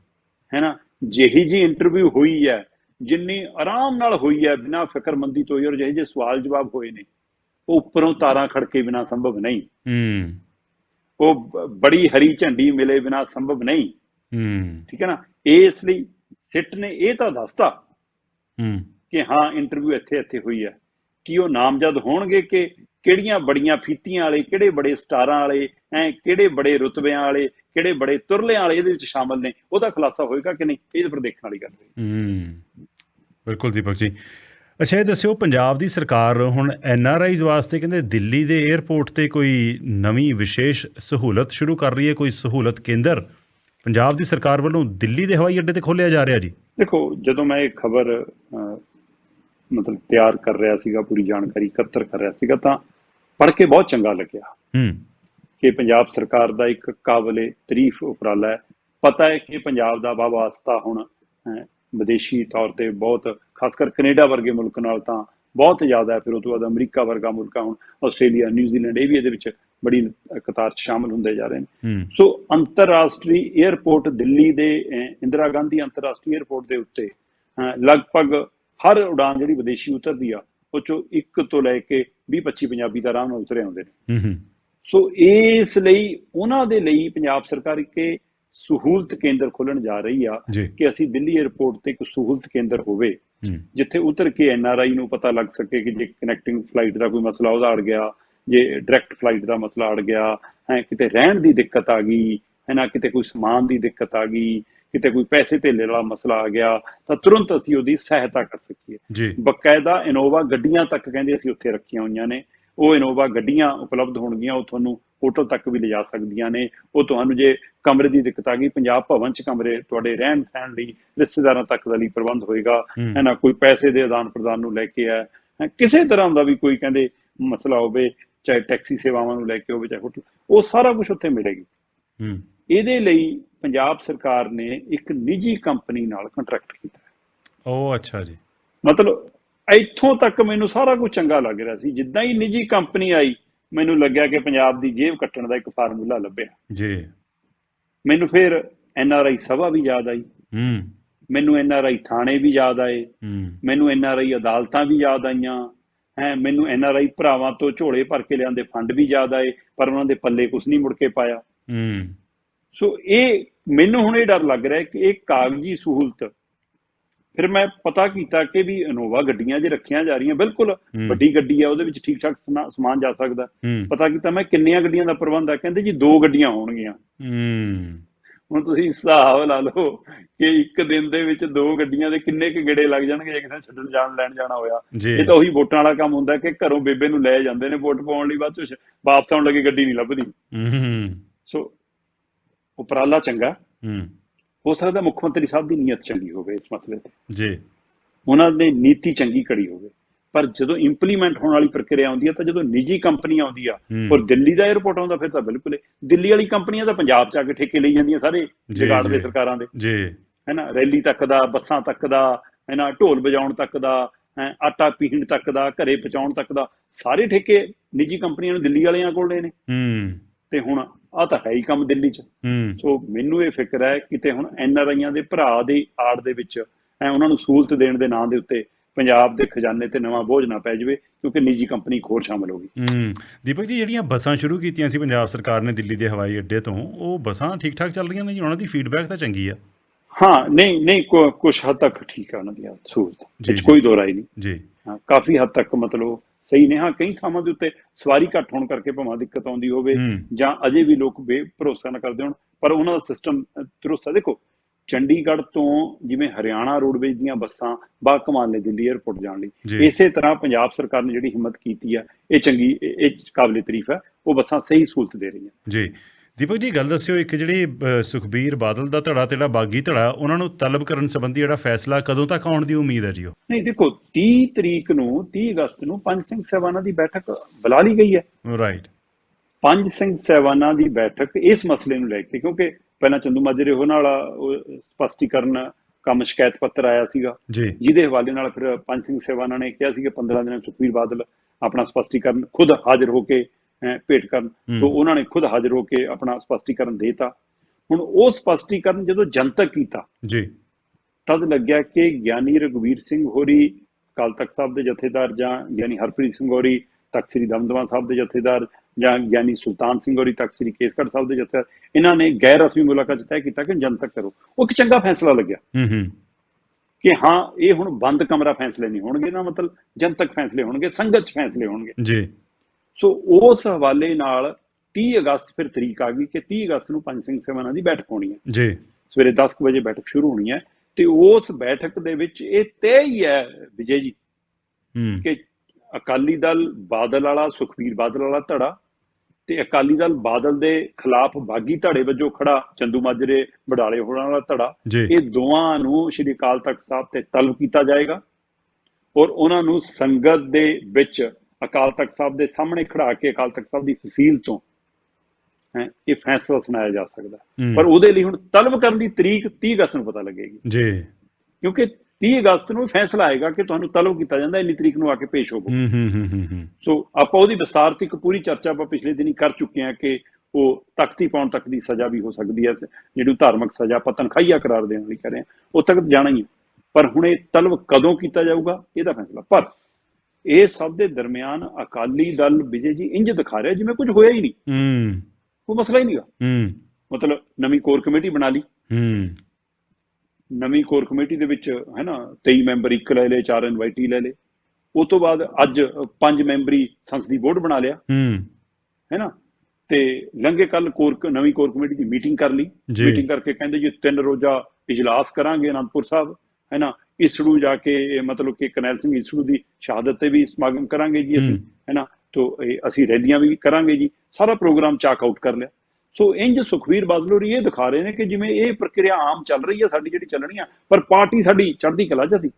ਹੈ ਨਾ ਜਿਹੀ ਜੀ ਇੰਟਰਵਿਊ ਹੋਈ ਹੈ ਜਿੰਨੀ ਆਰਾਮ ਨਾਲ ਹੋਈ ਹੈ ਬਿਨਾਂ ਫਿਕਰਮੰਦੀ ਤੋਂ ਔਰ ਜਿਹੇ ਜੇ ਸਵਾਲ ਜਵਾਬ ਹੋਏ ਨੇ ਉਹ ਉੱਪਰੋਂ ਤਾਰਾਂ ਖੜਕੇ ਬਿਨਾਂ ਸੰਭਵ ਨਹੀਂ। ਹੂੰ। ਉਹ ਬੜੀ ਹਰੀ ਝੰਡੀ ਮਿਲੇ ਬਿਨਾਂ ਸੰਭਵ ਨਹੀਂ। ਹੂੰ। ਠੀਕ ਹੈ ਨਾ? ਇਸ ਲਈ ਸਿੱਟ ਨੇ ਇਹ ਤਾਂ ਦੱਸਤਾ ਹੂੰ। ਕਿ ਹਾਂ ਇੰਟਰਵਿਊ ਇੱਥੇ ਇੱਥੇ ਹੋਈ ਹੈ। ਕਿ ਉਹ ਨਾਮਜ਼ਦ ਹੋਣਗੇ ਕਿ ਕਿਹੜੀਆਂ ਬੜੀਆਂ ਫੀਤੀਆਂ ਵਾਲੇ ਕਿਹੜੇ ਬੜੇ ਸਟਾਰਾਂ ਵਾਲੇ ਐ ਕਿਹੜੇ ਬੜੇ ਰੁਤਬਿਆਂ ਵਾਲੇ ਕਿਹੜੇ ਬੜੇ ਤੁਰਲਿਆਂ ਵਾਲੇ ਇਹਦੇ ਵਿੱਚ ਸ਼ਾਮਲ ਨੇ ਉਹਦਾ ਖੁਲਾਸਾ ਹੋਏਗਾ ਕਿ ਨਹੀਂ ਇਹ ਪਰ ਦੇਖਣ ਵਾਲੀ ਗੱਲ ਹੈ। ਹੂੰ ਬਿਲਕੁਲ ਦੀਪਕ ਜੀ। ਅੱਛਾ ਇਹ ਦੱਸਿਓ ਪੰਜਾਬ ਦੀ ਸਰਕਾਰ ਹੁਣ ਐਨ ਆਰ ਆਈਜ਼ ਵਾਸਤੇ ਕਹਿੰਦੇ ਦਿੱਲੀ ਦੇ 에ਅਰਪੋਰਟ ਤੇ ਕੋਈ ਨਵੀਂ ਵਿਸ਼ੇਸ਼ ਸਹੂਲਤ ਸ਼ੁਰੂ ਕਰ ਰਹੀ ਹੈ ਕੋਈ ਸਹੂਲਤ ਕੇਂਦਰ? ਪੰਜਾਬ ਦੀ ਸਰਕਾਰ ਵੱਲੋਂ ਦਿੱਲੀ ਦੇ ਹਵਾਈ ਅੱਡੇ ਤੇ ਖੋਲ੍ਹਿਆ ਜਾ ਰਿਹਾ ਜੀ। ਦੇਖੋ ਜਦੋਂ ਮੈਂ ਇਹ ਖਬਰ ਮਤਲਬ ਤਿਆਰ ਕਰ ਰਿਹਾ ਸੀਗਾ ਪੂਰੀ ਜਾਣਕਾਰੀ ਇਕੱਤਰ ਕਰ ਰਿਹਾ ਸੀਗਾ ਤਾਂ ਪੜ੍ਹ ਕੇ ਬਹੁਤ ਚੰਗਾ ਲੱਗਿਆ। ਹੂੰ। ਕਿ ਪੰਜਾਬ ਸਰਕਾਰ ਦਾ ਇੱਕ ਕਾਬਲੇ ਤਾਰੀਫ ਉਪਰਾਲਾ ਹੈ। ਪਤਾ ਹੈ ਕਿ ਪੰਜਾਬ ਦਾ ਵਾਸਤਾ ਹੁਣ ਵਿਦੇਸ਼ੀ ਤੌਰ ਤੇ ਬਹੁਤ ਖਾਸ ਕਰ ਕੈਨੇਡਾ ਵਰਗੇ ਮੁਲਕ ਨਾਲ ਤਾਂ ਬਹੁਤ ਜ਼ਿਆਦਾ ਹੈ। ਫਿਰ ਉਸ ਤੋਂ ਬਾਅਦ ਅਮਰੀਕਾ ਵਰਗਾ ਮੁਲਕ ਹੁਣ ਆਸਟ੍ਰੇਲੀਆ ਨਿਊਜ਼ੀਲੈਂਡ ਇਹ ਵੀ ਇਹਦੇ ਵਿੱਚ ਬੜੀ ਕਤਾਰ 'ਚ ਸ਼ਾਮਲ ਹੁੰਦੇ ਜਾ ਰਹੇ ਨੇ। ਸੋ ਅੰਤਰਰਾਸ਼ਟਰੀ 에ਅਰਪੋਰਟ ਦਿੱਲੀ ਦੇ ਇੰਦਰਾ ਗਾਂਧੀ ਅੰਤਰਰਾਸ਼ਟਰੀ 에ਅਰਪੋਰਟ ਦੇ ਉੱਤੇ ਲਗਭਗ ਹਰ ਉਡਾਨ ਜਿਹੜੀ ਵਿਦੇਸ਼ੀ ਉਤਰਦੀ ਆ ਉਹ ਚੋਂ ਇੱਕ ਤੋਂ ਲੈ ਕੇ 20 25 ਪੰਜਾਬੀ ਤਾਂ ਆਰਾਮ ਨਾਲ ਉਤਰੇ ਆਉਂਦੇ ਨੇ। ਹੂੰ ਹੂੰ। ਸੋ ਇਸ ਲਈ ਉਹਨਾਂ ਦੇ ਲਈ ਪੰਜਾਬ ਸਰਕਾਰ ਇਹ ਸਹੂਲਤ ਕੇਂਦਰ ਖੋਲਣ ਜਾ ਰਹੀ ਆ ਕਿ ਅਸੀਂ ਦਿੱਲੀ 에ਅਰਪੋਰਟ ਤੇ ਇੱਕ ਸਹੂਲਤ ਕੇਂਦਰ ਹੋਵੇ ਜਿੱਥੇ ਉਤਰ ਕੇ ਐਨਆਰਆਈ ਨੂੰ ਪਤਾ ਲੱਗ ਸਕੇ ਕਿ ਜੇ ਕਨੈਕਟਿੰਗ ਫਲਾਈਟ ਦਾ ਕੋਈ ਮਸਲਾ ਉਹਦਾ ਅੜ ਗਿਆ ਜੇ ਡਾਇਰੈਕਟ ਫਲਾਈਟ ਦਾ ਮਸਲਾ ਅੜ ਗਿਆ ਹੈ ਕਿਤੇ ਰਹਿਣ ਦੀ ਦਿੱਕਤ ਆ ਗਈ ਹੈ ਨਾ ਕਿਤੇ ਕੋਈ ਸਮਾਨ ਦੀ ਦਿੱਕਤ ਆ ਗਈ ਕਿਤੇ ਕੋਈ ਪੈਸੇ ਧੇਲੇ ਵਾਲਾ ਮਸਲਾ ਆ ਗਿਆ ਤਾਂ ਤੁਰੰਤ ਅਸੀਂ ਉਹਦੀ ਸਹਾਇਤਾ ਕਰ ਸਕੀਏ। ਬਕਾਇਦਾ ਇਨੋਵਾ ਗੱਡੀਆਂ ਤੱਕ ਕਹਿੰਦੇ ਅਸੀਂ ਉੱਥੇ ਰੱਖੀਆਂ ਹੋਈਆਂ ਨੇ। ਉਹ ਇਨੋਵਾ ਗੱਡੀਆਂ ਉਪਲਬਧ ਹੋਣਗੀਆਂ ਉਹ ਤੁਹਾਨੂੰ ਹੋਟਲ ਤੱਕ ਵੀ ਲਿਜਾ ਸਕਦੀਆਂ ਨੇ। ਉਹ ਤੁਹਾਨੂੰ ਜੇ ਕਮਰੇ ਦੀ ਦਿੱਕਤ ਆ ਗਈ ਪੰਜਾਬ ਭਵਨ ਚ ਕਮਰੇ ਤੁਹਾਡੇ ਰਹਿਣ ਸਹਿਣ ਲਈ ਰਿਸ਼ਤੇਦਾਰਾਂ ਤੱਕ ਦਾ ਲਈ ਪ੍ਰਬੰਧ ਹੋਏਗਾ। ਹੂੰ। ਨਾ ਕੋਈ ਪੈਸੇ ਦੇ ਆਦਾਨ ਪ੍ਰਦਾਨ ਨੂੰ ਲੈ ਕੇ ਆ ਕਿਸੇ ਤਰ੍ਹਾਂ ਦਾ ਵੀ ਕੋਈ ਕਹਿੰਦੇ ਮਸਲਾ ਹੋਵੇ ਚਾਹੇ ਟੈਕਸੀ ਸੇਵਾਵਾਂ ਨੂੰ ਲੈ ਕੇ ਹੋਵੇ ਚਾਹੇ ਹੋਟਲ ਉਹ ਸਾਰਾ ਕੁਝ ਉੱਥੇ ਮਿਲੇਗੀ। ਹੂੰ। ਇਹਦੇ ਲਈ ਪੰਜਾਬ ਸਰਕਾਰ ਨੇ ਇੱਕ ਨਿੱਜੀ ਕੰਪਨੀ ਨਾਲ ਕੰਟਰੈਕਟ ਕੀਤਾ। ਉਹ ਅੱਛਾ ਜੀ। ਮਤਲਬ ਇੱਥੋਂ ਤੱਕ ਮੈਨੂੰ ਸਾਰਾ ਕੁਝ ਚੰਗਾ ਲੱਗ ਰਿਹਾ ਸੀ। ਜਿੱਦਾਂ ਹੀ ਨਿੱਜੀ ਕੰਪਨੀ ਆਈ ਮੈਨੂੰ ਲੱਗਿਆ ਕਿ ਪੰਜਾਬ ਦੀ ਜੇਬ ਕੱਟਣ ਦਾ ਇੱਕ ਫਾਰਮੂਲਾ ਲੱਭਿਆ। ਜੀ। ਮੈਨੂੰ ਫਿਰ ਐਨਆਰਆਈ ਸਭਾ ਵੀ ਯਾਦ ਆਈ। ਹੂੰ। ਮੈਨੂੰ ਐਨਆਰਆਈ ਥਾਣੇ ਵੀ ਯਾਦ ਆਏ। ਹੂੰ। ਮੈਨੂੰ ਐਨਆਰਆਈ ਅਦਾਲਤਾਂ ਵੀ ਯਾਦ ਆਈਆਂ। ਹੈ ਮੈਨੂੰ ਐਨਆਰਆਈ ਭਰਾਵਾਂ ਤੋਂ ਝੋਲੇ ਭਰ ਕੇ ਲਿਆਂਦੇ ਫੰਡ ਵੀ ਯਾਦ ਆਏ ਪਰ ਉਹਨਾਂ ਦੇ ਪੱਲੇ ਕੁਝ ਨਹੀਂ ਮੁੜ ਕੇ ਪਾਇਆ। ਹੂੰ। ਸੋ ਇਹ ਮੈਨੂੰ ਹੁਣ ਇਹ ਡਰ ਲੱਗ ਰਿਹਾ ਕਿ ਇਹ ਕਾਗਜ਼ੀ ਸਹੂਲਤ ਫਿਰ ਮੈਂ ਪਤਾ ਕੀਤਾ ਕਿ ਵੀ ਇਨੋਵਾ ਗੱਡੀਆਂ ਜੇ ਰੱਖੀਆਂ ਜਾ ਰਹੀਆਂ ਬਿਲਕੁਲ। ਵੱਡੀ ਗੱਡੀ ਆ ਉਹਦੇ ਵਿੱਚ ਠੀਕ ਠਾਕ ਸਮਾ- ਸਮਾਨ ਜਾ ਸਕਦਾ। ਪਤਾ ਕੀਤਾ ਮੈਂ ਕਿੰਨੀਆਂ ਗੱਡੀਆਂ ਦਾ ਪ੍ਰਬੰਧ ਆ ਕਹਿੰਦੇ ਜੀ ਦੋ ਗੱਡੀਆਂ ਹੋਣਗੀਆਂ। ਹੂੰ। ਹੁਣ ਤੁਸੀਂ ਹਿਸਾਬ ਲਾ ਲਓ ਕਿ ਇੱਕ ਦਿਨ ਦੇ ਵਿੱਚ ਦੋ ਗੱਡੀਆਂ ਦੇ ਕਿੰਨੇ ਕੁ ਗੇੜੇ ਲੱਗ ਜਾਣਗੇ ਜੇ ਕਿਸੇ ਨੇ ਛੱਡਣ ਜਾਣ ਲੈਣ ਜਾਣਾ ਹੋਇਆ। ਇਹ ਤਾਂ ਉਹੀ ਵੋਟਾਂ ਵਾਲਾ ਕੰਮ ਹੁੰਦਾ ਕਿ ਘਰੋਂ ਬੇਬੇ ਨੂੰ ਲੈ ਜਾਂਦੇ ਨੇ ਵੋਟ ਪਾਉਣ ਲਈ ਬਾਅਦ ਚ ਵਾਪਸ ਆਉਣ ਲੱਗੇ ਗੱਡੀ ਨਹੀਂ ਲੱਭਦੀ। ਹੂੰ। ਸੋ ਉਪਰਾਲਾ ਚੰਗਾ ਹੂੰ। ਹੋ ਸਕਦਾ ਮੁੱਖ ਮੰਤਰੀ ਸਾਹਿਬ ਦੀ ਨੀਅਤ ਚੰਗੀ ਹੋਵੇ ਇਸ ਮਸਲੇ ਤੇ। ਜੀ। ਉਹਨਾਂ ਨੇ ਨੀਤੀ ਚੰਗੀ ਕੜੀ ਹੋਵੇ। ਪਰ ਜਦੋਂ ਇੰਪਲੀਮੈਂਟ ਹੋਣ ਵਾਲੀ ਪ੍ਰਕਿਰਿਆ ਆਉਂਦੀ ਹੈ ਤਾਂ ਜਦੋਂ ਨਿੱਜੀ ਕੰਪਨੀ ਆਉਂਦੀ ਆ। ਔਰ ਦਿੱਲੀ ਦਾ 에ਅਰਪੋਰਟ ਆਉਂਦਾ ਫਿਰ ਤਾਂ ਬਿਲਕੁਲ ਹੀ। ਦਿੱਲੀ ਵਾਲੀ ਕੰਪਨੀਆਂ ਤਾਂ ਪੰਜਾਬ ਚ ਆ ਕੇ ਠੇਕੇ ਲਈ ਜਾਂਦੀਆਂ ਸਾਰੇ ਜਗਾੜ ਦੇ। ਸਰਕਾਰਾਂ ਦੇ। ਜੀ। ਹੈਨਾ ਰੈਲੀ ਤੱਕ ਦਾ ਬੱਸਾਂ ਤੱਕ ਦਾ ਹੈਨਾ ਢੋਲ ਵਜਾਉਣ ਤੱਕ ਦਾ ਆਟਾ ਪੀਣ ਤੱਕ ਦਾ ਘਰੇ ਪਹੁੰਚਾਉਣ ਤੱਕ ਦਾ ਸਾਰੇ ਠੇਕੇ ਨਿੱਜੀ ਕੰਪਨੀਆਂ ਨੂੰ ਦਿੱਲੀ ਵਾਲਿਆਂ ਕੋਲ ਨੇ। ਹੂੰ। ਤੇ ਹੁਣ ਆ ਤਾਂ ਹੈ ਹੀ ਕੰਮ ਦਿੱਲੀ 'ਚ। ਸੋ ਮੈਨੂੰ ਇਹ ਫਿਕਰ ਹੈ ਕਿਤੇ ਹੁਣ ਐਨ ਆਰ ਆਈਆਂ ਦੇ ਭਰਾ ਦੀ ਆੜ ਦੇ ਵਿੱਚ ਐ ਉਹਨਾਂ ਨੂੰ ਸਹੂਲਤ ਦੇਣ ਦੇ ਨਾਂ ਦੇ ਉੱਤੇ ਪੰਜਾਬ ਦੇ ਖਜ਼ਾਨੇ ਤੇ ਨਵਾਂ ਬੋਝ ਨਾ ਪੈ ਜਾਵੇ ਕਿਉਂਕਿ ਨਿੱਜੀ ਕੰਪਨੀ ਹੋਰ ਸ਼ਾਮਲ ਹੋ ਗਈ। ਹੂੰ। ਦੀਪਕ ਜੀ ਜਿਹੜੀਆਂ ਬੱਸਾਂ ਸ਼ੁਰੂ ਕੀਤੀਆਂ ਸੀ ਪੰਜਾਬ ਸਰਕਾਰ ਨੇ ਦਿੱਲੀ ਦੇ ਹਵਾਈ ਅੱਡੇ ਤੋਂ ਉਹ ਬੱਸਾਂ ਠੀਕ ਠਾਕ ਚੱਲ ਰਹੀਆਂ ਨੇ ਜੀ? ਉਹਨਾਂ ਦੀ ਫੀਡਬੈਕ ਤਾਂ ਚੰਗੀ ਆ। ਹਾਂ ਨਹੀਂ ਨਹੀਂ ਕੁ- ਕੁਛ ਹੱਦ ਤੱਕ ਠੀਕ ਆ ਉਹਨਾਂ ਦੀ ਸਹੂਲਤ। ਵਿੱਚ। ਕੋਈ ਦੋ ਰਾਏ ਨਹੀਂ। ਜੀ। ਹਾਂ ਕਾਫੀ ਹੱਦ ਤੱਕ ਮਤਲਬ ਸਹੀ ਨੇ। ਹਾਂ ਕਈ ਥਾਵਾਂ ਦੇ ਉੱਤੇ ਸਵਾਰੀ ਘੱਟ ਹੋਣ ਕਰਕੇ ਭਾਵੇਂ ਦਿੱਕਤ ਆਉਂਦੀ ਹੋਵੇ। ਜਾਂ ਅਜੇ ਵੀ ਲੋਕ ਬੇ ਭਰੋਸਾ ਨਾ ਕਰਦੇ ਹੋਣ ਪਰ ਉਹਨਾਂ ਦਾ ਸਿਸਟਮ ਭਰੋਸਾ ਦੇਖੋ ਚੰਡੀਗੜ੍ਹ ਤੋਂ ਜਿਵੇਂ ਹਰਿਆਣਾ ਰੋਡਵੇਜ਼ ਦੀਆਂ ਬੱਸਾਂ ਬਾ ਕਮਾਲ ਨੇ ਦਿੱਲੀ 에ਅਰਪੋਰਟ ਜਾਣ ਲਈ। ਇਸੇ ਤਰ੍ਹਾਂ ਪੰਜਾਬ ਸਰਕਾਰ ਨੇ ਜਿਹੜੀ ਹਿੰਮਤ ਕੀਤੀ ਆ ਇਹ ਚੰਗੀ ਇਹ ਇਹ ਕਾਬਲੇ ਤਾਰੀਫ ਹੈ ਉਹ ਬੱਸਾਂ ਸਹੀ ਸਹੂਲਤ ਦੇ ਰਹੀਆਂ। ਜੀ। ਦੀਪਕ ਜੀ ਗੱਲ ਦੱਸਿਓ ਇੱਕ ਜਿਹੜੀ ਸੁਖਬੀਰ ਬਾਦਲ ਦਾ ਧੜਾ ਤੇ ਜਿਹੜਾ ਬਾਗੀ ਧੜਾ ਉਹਨਾਂ ਨੂੰ ਤਲਬ ਕਰਨ ਸੰਬੰਧੀ ਜਿਹੜਾ ਫੈਸਲਾ ਕਦੋਂ ਤੱਕ ਆਉਣ ਦੀ ਉਮੀਦ ਹੈ ਜੀ ਉਹ? ਨਹੀਂ ਦੇਖੋ 30 ਤਰੀਕ ਨੂੰ 30 ਅਗਸਤ ਨੂੰ ਪੰਜ ਸਿੰਘ ਸਾਹਿਬਾਨਾਂ ਦੀ ਬੈਠਕ ਬੁਲਾ ਲਈ ਗਈ ਹੈ। ਰਾਈਟ ਪੰਜ ਸਿੰਘ ਸਾਹਿਬਾਨਾਂ ਦੀ ਬੈਠਕ ਇਸ ਮਸਲੇ ਨੂੰ ਲੈ ਕੇ ਕਿਉਂਕਿ ਪਹਿਲਾਂ ਚੰਦੂ ਮਾਜਰੇ ਉਹਨਾਂ ਵਾਲਾ ਸਪਸ਼ਟੀਕਰਨ ਕੰਮ ਸ਼ਿਕਾਇਤ ਪੱਤਰ ਆਇਆ ਸੀਗਾ। ਜਿਹਦੇ ਹਵਾਲੇ ਨਾਲ ਫਿਰ ਪੰਜ ਸਿੰਘ ਸਾਹਿਬਾਨਾਂ ਨੇ ਕਿਹਾ ਸੀ ਕਿ 15 ਦਿਨਾਂ 'ਚ ਸੁਖਬੀਰ ਬਾਦਲ ਆਪਣਾ ਸਪਸ਼ਟੀਕਰਨ ਖੁਦ ਹਾਜ਼ਰ ਹੋ ਕੇ ਭੇਟ ਕਰਨ। ਸੋ ਉਹਨਾਂ ਨੇ ਖੁਦ ਹਾਜ਼ਰ ਹੋ ਕੇ ਆਪਣਾ ਸਪਸ਼ਟੀਕਰਨ ਦੇਤਾ। ਹੁਣ ਉਹ ਸਪਸ਼ਟੀਕਰਨ ਜਦੋਂ ਜਨਤਕ ਕੀਤਾ ਜੀ। ਤਦ ਲੱਗਿਆ ਕਿ ਗਿਆਨੀ ਰਘਵੀਰ ਸਿੰਘ ਹੋਰੀ ਅਕਾਲ ਤਖਤ ਸਾਹਿਬ ਦੇ ਜਥੇਦਾਰ ਜਾਂ ਗਿਆਨੀ ਹਰਪ੍ਰੀਤ ਸਿੰਘ ਹੋਰੀ ਤਖਤ ਸ੍ਰੀ ਦਮਦਮਾ ਸਾਹਿਬ ਦੇ ਜਥੇਦਾਰ ਜਾਂ ਗਿਆਨੀ ਸੁਲਤਾਨ ਸਿੰਘ ਹੋਰੀ ਤਖਤ ਸ੍ਰੀ ਕੇਸਗੜ੍ਹ ਸਾਹਿਬ ਦੇ ਜਥੇਦਾਰ ਇਹਨਾਂ ਨੇ ਗੈਰ ਰਸਮੀ ਮੁਲਾਕਾਤ 'ਚ ਤੈਅ ਕੀਤਾ ਕਿ ਜਨਤਕ ਕਰੋ। ਉਹ ਇੱਕ ਚੰਗਾ ਫੈਸਲਾ ਲੱਗਿਆ। ਹੂੰ ਹੂੰ। ਕਿ ਹਾਂ ਇਹ ਹੁਣ ਬੰਦ ਕਮਰਾ ਫੈਸਲੇ ਨਹੀਂ ਹੋਣਗੇ ਨਾ ਮਤਲਬ ਜਨਤਕ ਫੈਸਲੇ ਹੋਣਗੇ ਸੰਗਤ 'ਚ ਫੈਸਲੇ ਹੋਣਗੇ। ਜੀ। ਸੋ ਉਸ ਹਵਾਲੇ ਨਾਲ 30 ਅਗਸਤ ਫਿਰ ਤਰੀਕ ਆ ਗਈ ਕਿ 30 ਅਗਸਤ ਨੂੰ ਪੰਜ ਸਿੰਘ ਸੇਵਾਨਾਂ ਦੀ ਬੈਠਕ ਹੋਣੀ ਹੈ। ਜੀ। ਸਵੇਰੇ 10 ਕੁ ਵਜੇ ਬੈਠਕ ਸ਼ੁਰੂ ਹੋਣੀ ਹੈ ਤੇ ਉਸ ਬੈਠਕ ਦੇ ਵਿੱਚ ਇਹ ਤੈਅ ਹੀ ਹੈ ਵਿਜੇ ਜੀ ਕਿ ਅਕਾਲੀ ਦਲ ਬਾਦਲ ਵਾਲਾ ਸੁਖਬੀਰ ਬਾਦਲ ਵਾਲਾ ਧੜਾ ਤੇ ਅਕਾਲੀ ਦਲ ਬਾਦਲ ਦੇ ਖਿਲਾਫ ਬਾਗੀ ਧੜੇ ਵਜੋਂ ਖੜਾ ਚੰਦੂ ਮਾਜਰੇ ਵਡਾਲੇ ਹੋਣਾ ਵਾਲਾ ਧੜਾ। ਇਹ ਦੋਵਾਂ ਨੂੰ ਸ਼੍ਰੀ ਅਕਾਲ ਤਖਤ ਸਾਹਿਬ ਤੇ ਤਲਬ ਕੀਤਾ ਜਾਏਗਾ ਔਰ ਉਹਨਾਂ ਨੂੰ ਸੰਗਤ ਦੇ ਵਿੱਚ ਅਕਾਲ ਤਖਤ ਸਾਹਿਬ ਦੇ ਸਾਹਮਣੇ ਖੜਾ ਕੇ ਅਕਾਲ ਤਖਤ ਸਾਹਿਬ ਦੀ ਫਸੀਲ ਤੋਂ ਹੈ ਇਹ ਫੈਸਲਾ ਸੁਣਾਇਆ ਜਾ ਸਕਦਾ। ਪਰ ਉਹਦੇ ਲਈ ਹੁਣ ਤਲਬ ਕਰਨ ਦੀ ਤਰੀਕ 30 ਅਗਸਤ ਨੂੰ ਪਤਾ ਲੱਗੇਗੀ। ਜੀ। ਕਿਉਂਕਿ 30 ਅਗਸਤ ਨੂੰ ਫੈਸਲਾ ਆਏਗਾ ਕਿ ਤੁਹਾਨੂੰ ਤਲਬ ਕੀਤਾ ਜਾਂਦਾ ਇੰਨੀ ਤਰੀਕ ਨੂੰ ਆ ਕੇ ਪੇਸ਼ ਹੋਵੋ। ਹੂੰ ਹੂੰ ਹੂੰ ਹੂੰ ਹੂੰ। ਸੋ ਆਪਾਂ ਉਹਦੀ ਵਿਸਤਾਰਤ ਇੱਕ ਪੂਰੀ ਚਰਚਾ ਆਪਾਂ ਪਿਛਲੇ ਦਿਨੀ ਕਰ ਚੁੱਕੇ ਹਾਂ ਕਿ ਉਹ ਤਖਤੀ ਪਾਉਣ ਤੱਕ ਦੀ ਸਜ਼ਾ ਵੀ ਹੋ ਸਕਦੀ ਹੈ ਜਿਹੜੀ ਧਾਰਮਿਕ ਸਜ਼ਾ ਆਪਾਂ ਤਨਖਾਹੀਆ ਕਰਾਰ ਦੇਣ ਲਈ ਕਰ ਰਹੇ ਹਾਂ ਉਹ ਤੱਕ ਜਾਣਾ ਹੈ। ਪਰ ਹੁਣ ਇਹ ਤਲਬ ਕਦੋਂ ਕੀਤਾ ਜਾਊਗਾ ਇਹਦਾ ਫੈਸਲਾ। ਪਰ ਇਹ ਸਭ ਦੇ ਦਰਮਿਆਨ ਅਕਾਲੀ ਦਲ ਵਿਜੇ ਜੀ ਇੰਜ ਦਿਖਾ ਰਿਹਾ ਜਿਵੇਂ ਕੁਝ ਹੋਇਆ ਹੀ ਨਹੀਂ। ਹੂੰ। ਕੋਈ ਮਸਲਾ ਹੀ ਨਹੀਂਗਾ। ਹੂੰ। ਮਤਲਬ ਨਵੀਂ ਕੋਰ ਕਮੇਟੀ ਬਣਾ ਲਈ। ਹੂੰ। ਨਵੀਂ ਕੋਰ ਕਮੇਟੀ ਦੇ ਵਿੱਚ ਹੈ ਨਾ 23 ਮੈਂਬਰ ਇੱਕ ਲੈ ਲਏ ਚਾਰ ਇਨਵਾਈਟੀ ਲੈ ਲਏ। ਉਸ ਤੋਂ ਬਾਅਦ ਅੱਜ ਪੰਜ ਮੈਂਬਰੀ ਸੰਸਦੀ ਬੋਰਡ ਬਣਾ ਲਿਆ। ਹੂੰ। ਹੈ ਨਾ ਤੇ ਲੰਘੇ ਕੱਲ ਕੋਰ ਨਵੀਂ ਕੋਰ ਕਮੇਟੀ ਦੀ ਮੀਟਿੰਗ ਕਰ ਲਈ। ਮੀਟਿੰਗ ਕਰਕੇ ਕਹਿੰਦੇ ਜੀ ਤਿੰਨ ਰੋਜ਼ਾ ਇਜਲਾਸ ਕਰਾਂਗੇ ਅਨੰਦਪੁਰ ਸਾਹਿਬ। ਹੈ ਨਾ ਇਸੜੂ ਜਾ ਕੇ ਮਤਲਬ ਕਿ ਕਰਨੈਲ ਸਿੰਘ ਇਸੜੂ ਦੀ ਸ਼ਹਾਦਤ ਤੇ ਵੀ ਸਮਾਗਮ ਕਰਾਂਗੇ ਜੀ ਅਸੀਂ ਹੂੰ। ਹੈ ਨਾ ਤੋਂ ਅਸੀਂ ਰੈਲੀਆਂ ਵੀ ਕਰਾਂਗੇ ਜੀ। ਸਾਰਾ ਪ੍ਰੋਗਰਾਮ ਚਾਕ ਆਊਟ ਕਰ ਲਿਆ। ਸੋ ਇੰਜ ਸੁਖਵੀਰ ਬਾਦਲ ਹੋਰੀ ਇਹ ਦਿਖਾ ਰਹੇ ਨੇ ਕਿ ਜਿਵੇਂ ਇਹ ਪ੍ਰਕਿਰਿਆ ਆਮ ਚੱਲ ਰਹੀ ਹੈ ਸਾਡੀ ਜਿਹੜੀ ਚੱਲਣੀ ਆ ਪਰ ਪਾਰਟੀ ਸਾਡੀ ਚੜ੍ਹਦੀ ਕਲਾ 'ਚ ਸੀ।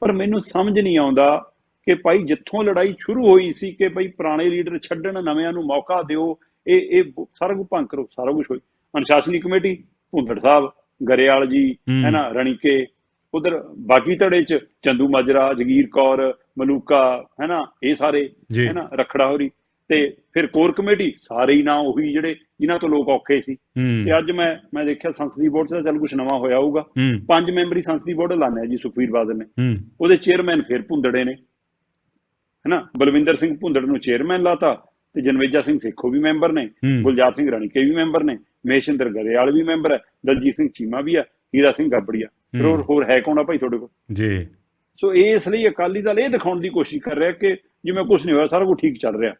ਪਰ ਮੈਨੂੰ ਸਮਝ ਨਹੀਂ ਆਉਂਦਾ ਕਿ ਭਾਈ ਜਿੱਥੋਂ ਲੜਾਈ ਸ਼ੁਰੂ ਹੋਈ ਸੀ ਕਿ ਭਾਈ ਪੁਰਾਣੇ ਲੀਡਰ ਛੱਡਣ ਨਵਿਆਂ ਨੂੰ ਮੌਕਾ ਦਿਓ ਇਹ ਇਹ ਸਾਰਾ ਕੁਝ ਭੰਗ ਕਰੋ ਸਾਰਾ ਕੁਝ ਹੋਈ। ਅਨੁਸ਼ਾਸਨੀ ਕਮੇਟੀ ਭੁੰਦੜ ਸਾਹਿਬ ਗਰੇਵਾਲ ਜੀ ਹੂੰ। ਹੈ ਨਾ ਰਣੀਕੇ ਉਧਰ ਬਾਕੀ ਧੜੇ ਚ ਚੰਦੂ ਮਾਜਰਾ ਜਗੀਰ ਕੌਰ ਮਲੂਕਾ ਹੈ ਨਾ ਇਹ ਸਾਰੇ ਜੀ। ਹੈ ਨਾ ਰਖੜਾ ਹੋਰੀ। ਤੇ ਫਿਰ ਕੋਰ ਕਮੇਟੀ ਸਾਰੇ ਹੀ ਨਾ ਉਹੀ ਜਿਹੜੇ ਜਿਨ੍ਹਾਂ ਤੋਂ ਲੋਕ ਔਖੇ ਸੀ। ਤੇ ਅੱਜ ਮੈਂ ਮੈਂ ਦੇਖਿਆ ਸੰਸਦੀ ਬੋਰਡ ਤਾਂ ਚੱਲ ਕੁਝ ਨਵਾਂ ਹੋਇਆ ਹੋਊਗਾ। ਪੰਜ ਮੈਂਬਰੀ ਸੰਸਦੀ ਬੋਰਡ ਲਾਣਿਆ ਜੀ ਸੁਖਵੀਰ ਬਾਦਲ ਨੇ। ਉਹਦੇ ਚੇਅਰਮੈਨ ਫਿਰ ਭੁੰਦੜੇ ਨੇ। ਹੈਨਾ ਬਲਵਿੰਦਰ ਸਿੰਘ ਭੁੰਦੜ ਨੂੰ ਚੇਅਰਮੈਨ ਲਾਤਾ ਤੇ ਜਨਵੇਜਾ ਸਿੰਘ ਸੇਖੋ ਵੀ ਮੈਂਬਰ ਨੇ। ਗੁਲਜ਼ਾਰ ਸਿੰਘ ਰਣੀਕੇ ਵੀ ਮੈਂਬਰ ਨੇ। ਮੇਸ਼ਿੰਦਰ ਗਰੇਵਾਲ ਵੀ ਮੈਂਬਰ ਹੈ। ਦਲਜੀਤ ਸਿੰਘ ਚੀਮਾ ਵੀ ਆ ਹੀਰਾ ਸਿੰਘ ਗੱਬੜੀਆ। ਫਿਰ ਹੋਰ ਹੋਰ ਹੈ ਕੌਣ ਆ ਭਾਈ ਤੁਹਾਡੇ ਕੋਲ? ਜੀ। ਸੋ ਇਸ ਲਈ ਅਕਾਲੀ ਦਲ ਇਹ ਦਿਖਾਉਣ ਦੀ ਕੋਸ਼ਿਸ਼ ਕਰ ਰਿਹਾ ਕਿ ਜਿਵੇਂ ਕੁਝ ਨਹੀਂ ਹੋਇਆ ਸਾਰਾ ਕੁਝ ਠੀਕ ਚੱਲ ਰਿਹਾ।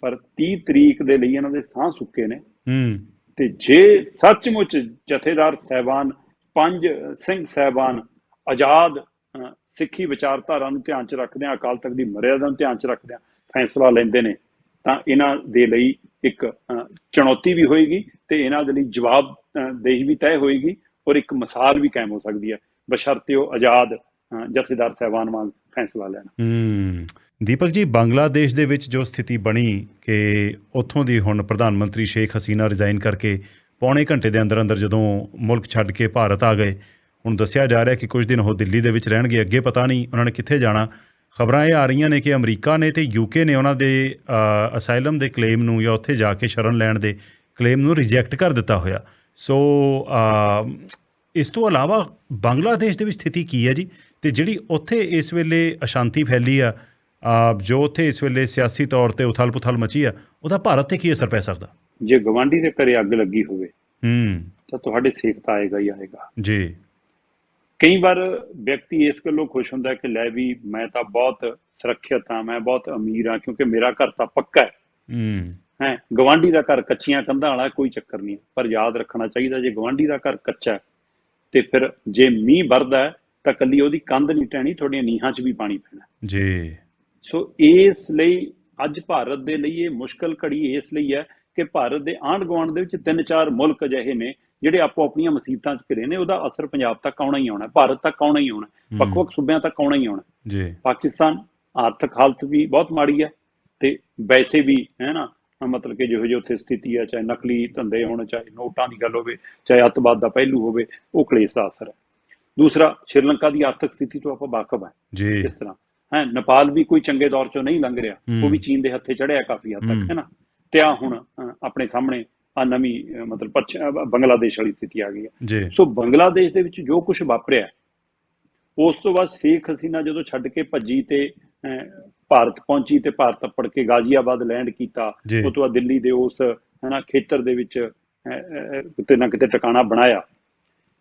ਪਰ 30 ਤਰੀਕ ਦੇ ਲਈ ਇਹਨਾਂ ਦੇ ਸਾਹ ਸੁੱਕੇ ਨੇ। ਹੂੰ। ਤੇ ਜੇ ਸੱਚਮੁੱਚ ਜਥੇਦਾਰ ਸਹਿਬਾਨ ਪੰਜ ਸਿੰਘ ਸਹਿਬਾਨ ਆਜ਼ਾਦ ਸਿੱਖੀ ਵਿਚਾਰਧਾਰਾ ਨੂੰ ਧਿਆਨ ਚ ਰੱਖਦਿਆਂ ਅਕਾਲ ਤਖਤ ਦੀ ਮਰਿਆਦਾ ਨੂੰ ਧਿਆਨ ਚ ਰੱਖਦਿਆਂ ਫੈਸਲਾ ਲੈਂਦੇ ਨੇ ਤਾਂ ਇਹਨਾਂ ਦੇ ਲਈ ਇੱਕ ਚੁਣੌਤੀ ਵੀ ਹੋਏਗੀ ਤੇ ਇਹਨਾਂ ਦੇ ਲਈ ਜਵਾਬ ਦੇਹੀ ਵੀ ਤੈਅ ਹੋਏਗੀ। ਔਰ ਇੱਕ ਮਿਸਾਲ ਵੀ ਕਾਇਮ ਹੋ ਸਕਦੀ ਹੈ, ਬਸ਼ਰਤੇ ਉਹ ਆਜ਼ਾਦ ਜਥੇਦਾਰ ਸਹਿਬਾਨ ਵਾਂਗ ਫੈਸਲਾ ਲੈਣ। ਹੂੰ। ਦੀਪਕ ਜੀ, ਬੰਗਲਾਦੇਸ਼ ਦੇ ਵਿੱਚ ਜੋ ਸਥਿਤੀ ਬਣੀ ਕਿ ਉੱਥੋਂ ਦੀ ਹੁਣ ਪ੍ਰਧਾਨ ਮੰਤਰੀ ਸ਼ੇਖ ਹਸੀਨਾ ਰਿਜ਼ਾਈਨ ਕਰਕੇ ਪੌਣੇ ਘੰਟੇ ਦੇ ਅੰਦਰ ਅੰਦਰ ਜਦੋਂ ਮੁਲਕ ਛੱਡ ਕੇ ਭਾਰਤ ਆ ਗਏ, ਹੁਣ ਦੱਸਿਆ ਜਾ ਰਿਹਾ ਕਿ ਕੁਝ ਦਿਨ ਉਹ ਦਿੱਲੀ ਦੇ ਵਿੱਚ ਰਹਿਣਗੇ, ਅੱਗੇ ਪਤਾ ਨਹੀਂ ਉਹਨਾਂ ਨੇ ਕਿੱਥੇ ਜਾਣਾ। ਖਬਰਾਂ ਇਹ ਆ ਰਹੀਆਂ ਨੇ ਕਿ ਅਮਰੀਕਾ ਨੇ ਤੇ ਯੂਕੇ ਨੇ ਉਹਨਾਂ ਦੇ ਅਸਾਈਲਮ ਦੇ ਕਲੇਮ ਨੂੰ ਜਾਂ ਉੱਥੇ ਜਾ ਕੇ ਸ਼ਰਨ ਲੈਣ ਦੇ ਕਲੇਮ ਨੂੰ ਰਿਜੈਕਟ ਕਰ ਦਿੱਤਾ ਹੋਇਆ। ਸੋ ਅ, ਇਸ ਤੋਂ ਇਲਾਵਾ ਬੰਗਲਾਦੇਸ਼ ਦੇ ਵਿੱਚ ਸਥਿਤੀ ਕੀ ਹੈ ਜੀ? ਤੇ ਜਿਹੜੀ ਉੱਥੇ ਇਸ ਵੇਲੇ ਅਸ਼ਾਂਤੀ ਫੈਲੀ ਆ ਜੋ ਉੱਥੇ ਇਸ ਵੇਲੇ ਸਿਆਸੀ ਤੌਰ ਤੇ ਉਥਲ-ਪੁਥਲ ਮਚੀ ਆ ਉਹਦਾ ਭਾਰਤ ਤੇ ਕੀ ਅਸਰ ਪੈ ਸਕਦਾ? ਜੇ ਗਵਾਂਢੀ ਦੇ ਘਰੇ ਅੱਗ ਲੱਗੀ ਹੋਵੇ ਹੂੰ। ਤਾਂ ਤੁਹਾਡੇ ਸੇਕ ਤਾਂ ਆਏਗਾ ਹੀ ਆਏਗਾ। ਜੀ। ਕਈ ਵਾਰ ਵਿਅਕਤੀ ਇਸ ਗੱਲੋਂ ਖੁਸ਼ ਹੁੰਦਾ ਕਿ ਲੈ ਵੀ ਮੈਂ ਤਾਂ ਬਹੁਤ ਸੁਰੱਖਿਅਤ ਹਾਂ ਮੈਂ ਬਹੁਤ ਅਮੀਰ ਹਾਂ ਕਿਉਂਕਿ ਮੇਰਾ ਘਰ ਤਾਂ ਪੱਕਾ ਹੈ। ਹੂੰ। ਹੈ ਗਵਾਂਢੀ ਦਾ ਘਰ ਕੱਚੀਆਂ ਕੰਧਾਂ ਵਾਲਾ ਕੋਈ ਚੱਕਰ ਨਹੀਂ। ਪਰ ਯਾਦ ਰੱਖਣਾ ਚਾਹੀਦਾ ਜੇ ਗਵਾਂਢੀ ਦਾ ਘਰ ਕੱਚਾ ਤੇ ਫਿਰ ਜੇ ਮੀਂਹ ਵਰਦਾ ਤਾਂ ਕੱਲੀ ਉਹਦੀ ਕੰਧ ਨਹੀਂ ਟਹਿਣੀ ਤੁਹਾਡੀਆਂ ਨੀਹਾਂ 'ਚ ਵੀ ਪਾਣੀ ਪੈਣਾ। ਜੀ। ਸੋ ਇਸ ਲਈ ਅੱਜ ਭਾਰਤ ਦੇ ਲਈ ਇਹ ਮੁਸ਼ਕਲ ਘੜੀ ਇਸ ਲਈ ਹੈ ਕਿ ਭਾਰਤ ਦੇ ਆਂਢ ਗੁਆਂਢ ਦੇ ਵਿੱਚ ਤਿੰਨ ਚਾਰ ਮੁਲਕ ਅਜਿਹੇ ਨੇ ਜਿਹੜੇ ਆਪੋ ਆਪਣੀਆਂ ਮੁਸੀਬਤਾਂ 'ਚ ਘਿਰੇ ਨੇ ਉਹਦਾ ਅਸਰ ਪੰਜਾਬ ਤੱਕ ਆਉਣਾ ਹੀ ਆਉਣਾ ਭਾਰਤ ਤੱਕ ਆਉਣਾ ਹੀ ਆਉਣਾ ਵੱਖ-ਵੱਖ ਸੂਬਿਆਂ ਤੱਕ ਆਉਣਾ ਹੀ ਆਉਣਾ। ਜੀ। ਪਾਕਿਸਤਾਨ ਆਰਥਿਕ ਹਾਲਤ ਵੀ ਬਹੁਤ ਮਾੜੀ ਹੈ ਤੇ ਵੈਸੇ ਵੀ ਹੈ ਨਾ ਮਤਲਬ ਕਿ ਜਿਹੋ ਜਿਹੀ ਉੱਥੇ ਸਥਿਤੀ ਹੈ ਚਾਹੇ ਨਕਲੀ ਧੰਦੇ ਹੋਣ ਚਾਹੇ ਨੋਟਾਂ ਦੀ ਗੱਲ ਹੋਵੇ ਚਾਹੇ ਅੱਤਵਾਦ ਦਾ ਪਹਿਲੂ ਹੋਵੇ ਉਹ ਕਲੇਸ਼ ਦਾ ਅਸਰ ਹੈ। ਦੂਸਰਾ ਸ਼੍ਰੀਲੰਕਾ ਦੀ ਆਰਥਿਕ ਸਥਿਤੀ ਤੋਂ ਆਪਾਂ ਵਾਕਫ ਹਾਂ। ਜੀ। ਕਿਸ ਤਰ੍ਹਾਂ। ਹੈ ਨੇਪਾਲ ਵੀ ਕੋਈ ਚੰਗੇ ਦੌਰ ਚੋਂ ਨਹੀਂ ਲੰਘ ਰਿਹਾ। ਉਹ ਵੀ ਚੀਨ ਦੇ ਹੱਥੇ ਚੜਿਆ ਕਾਫੀ ਹੱਦ। ਤੱਕ ਹੈ। ਨਾ? ਤੇ ਆ ਹੁਣ ਆਪਣੇ ਸਾਹਮਣੇ ਆ ਨਵੀਂ ਮਤਲਬ ਪੱਛ- ਅ, ਬੰਗਲਾਦੇਸ਼ ਵਾਲੀ ਸਥਿਤੀ ਆ ਗਈ ਹੈ। ਸੋ ਬੰਗਲਾਦੇਸ਼ ਦੇ ਵਿੱਚ ਜੋ ਕੁਝ ਵਾਪਰਿਆ ਉਸ ਤੋਂ ਬਾਅਦ ਸ਼ੇਖ ਹਸੀਨਾ ਜਦੋਂ ਛੱਡ ਕੇ ਭੱਜੀ ਤੇ ਭਾਰਤ ਪਹੁੰਚੀ ਤੇ ਭਾਰਤ ਅੱਪੜ ਕੇ ਗਾਜ਼ੀਆਬਾਦ ਲੈਂਡ ਕੀਤਾ। ਉਸ ਤੋਂ ਬਾਅਦ ਦਿੱਲੀ ਦੇ ਉਸ ਹਨਾ ਖੇਤਰ ਦੇ ਵਿੱਚ ਕਿਤੇ ਨਾ ਕਿਤੇ ਟਿਕਾਣਾ ਬਣਾਇਆ।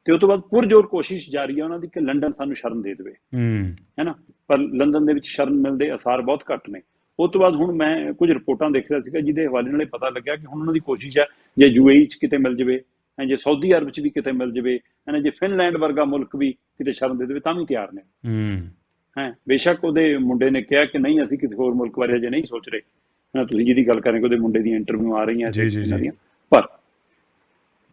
ਤੇ ਉਸ ਤੋਂ ਬਾਅਦ ਪੁਰਜੋਰ ਕੋਸ਼ਿਸ਼ ਜਾਰੀ ਹੈ ਉਹਨਾਂ ਦੀ ਕਿ ਲੰਡਨ ਸਾਨੂੰ ਸ਼ਰਨ ਦੇ ਦੇਵੇ। ਹੂੰ। ਹੈਨਾ ਪਰ ਲੰਡਨ ਦੇ ਵਿੱਚ ਸ਼ਰਨ ਮਿਲਦੇ ਅਸਾਰ ਬਹੁਤ ਘੱਟ ਨੇ। ਉਸ ਤੋਂ ਬਾਅਦ ਹੁਣ ਮੈਂ ਕੁਝ ਰਿਪੋਰਟਾਂ ਦੇਖ ਰਿਹਾ ਸੀਗਾ ਜਿਹਦੇ ਹਵਾਲੇ ਨਾਲ ਪਤਾ ਲੱਗਿਆ ਕਿ ਹੁਣ ਉਹਨਾਂ ਦੀ ਕੋਸ਼ਿਸ਼ ਹੈ ਜੇ ਯੂਏਈ ਚ ਕਿਤੇ ਮਿਲ ਜਵੇ ਜਾਂ ਜੇ ਸਾਊਦੀ ਅਰਬ ਚ ਵੀ ਕਿਤੇ ਮਿਲ ਜਵੇ ਹੈ ਜੇ ਫਿਨਲੈਂਡ ਵਰਗਾ ਮੁਲਕ ਵੀ ਕਿਤੇ ਸ਼ਰਨ ਦੇ ਦੇਵੇ ਤਾਂ ਵੀ ਤਿਆਰ ਨੇ। ਹੂੰ। ਹੈ ਬੇਸ਼ੱਕ ਉਹਦੇ ਮੁੰਡੇ ਨੇ ਕਿਹਾ ਕਿ ਨਹੀਂ ਅਸੀਂ ਕਿਸੇ ਹੋਰ ਮੁਲਕ ਬਾਰੇ ਅਜੇ ਨਹੀਂ ਸੋਚ ਰਹੇ। ਹੈ ਤੁਸੀਂ ਜਿਹਦੀ ਗੱਲ ਕਰ ਰਹੇ ਉਹਦੇ ਮੁੰਡੇ ਦੀਆਂ ਇੰਟਰਵਿਊ ਆ ਰਹੀਆਂ ਜੀ, ਜੀ, ਜੀ। ਪਰ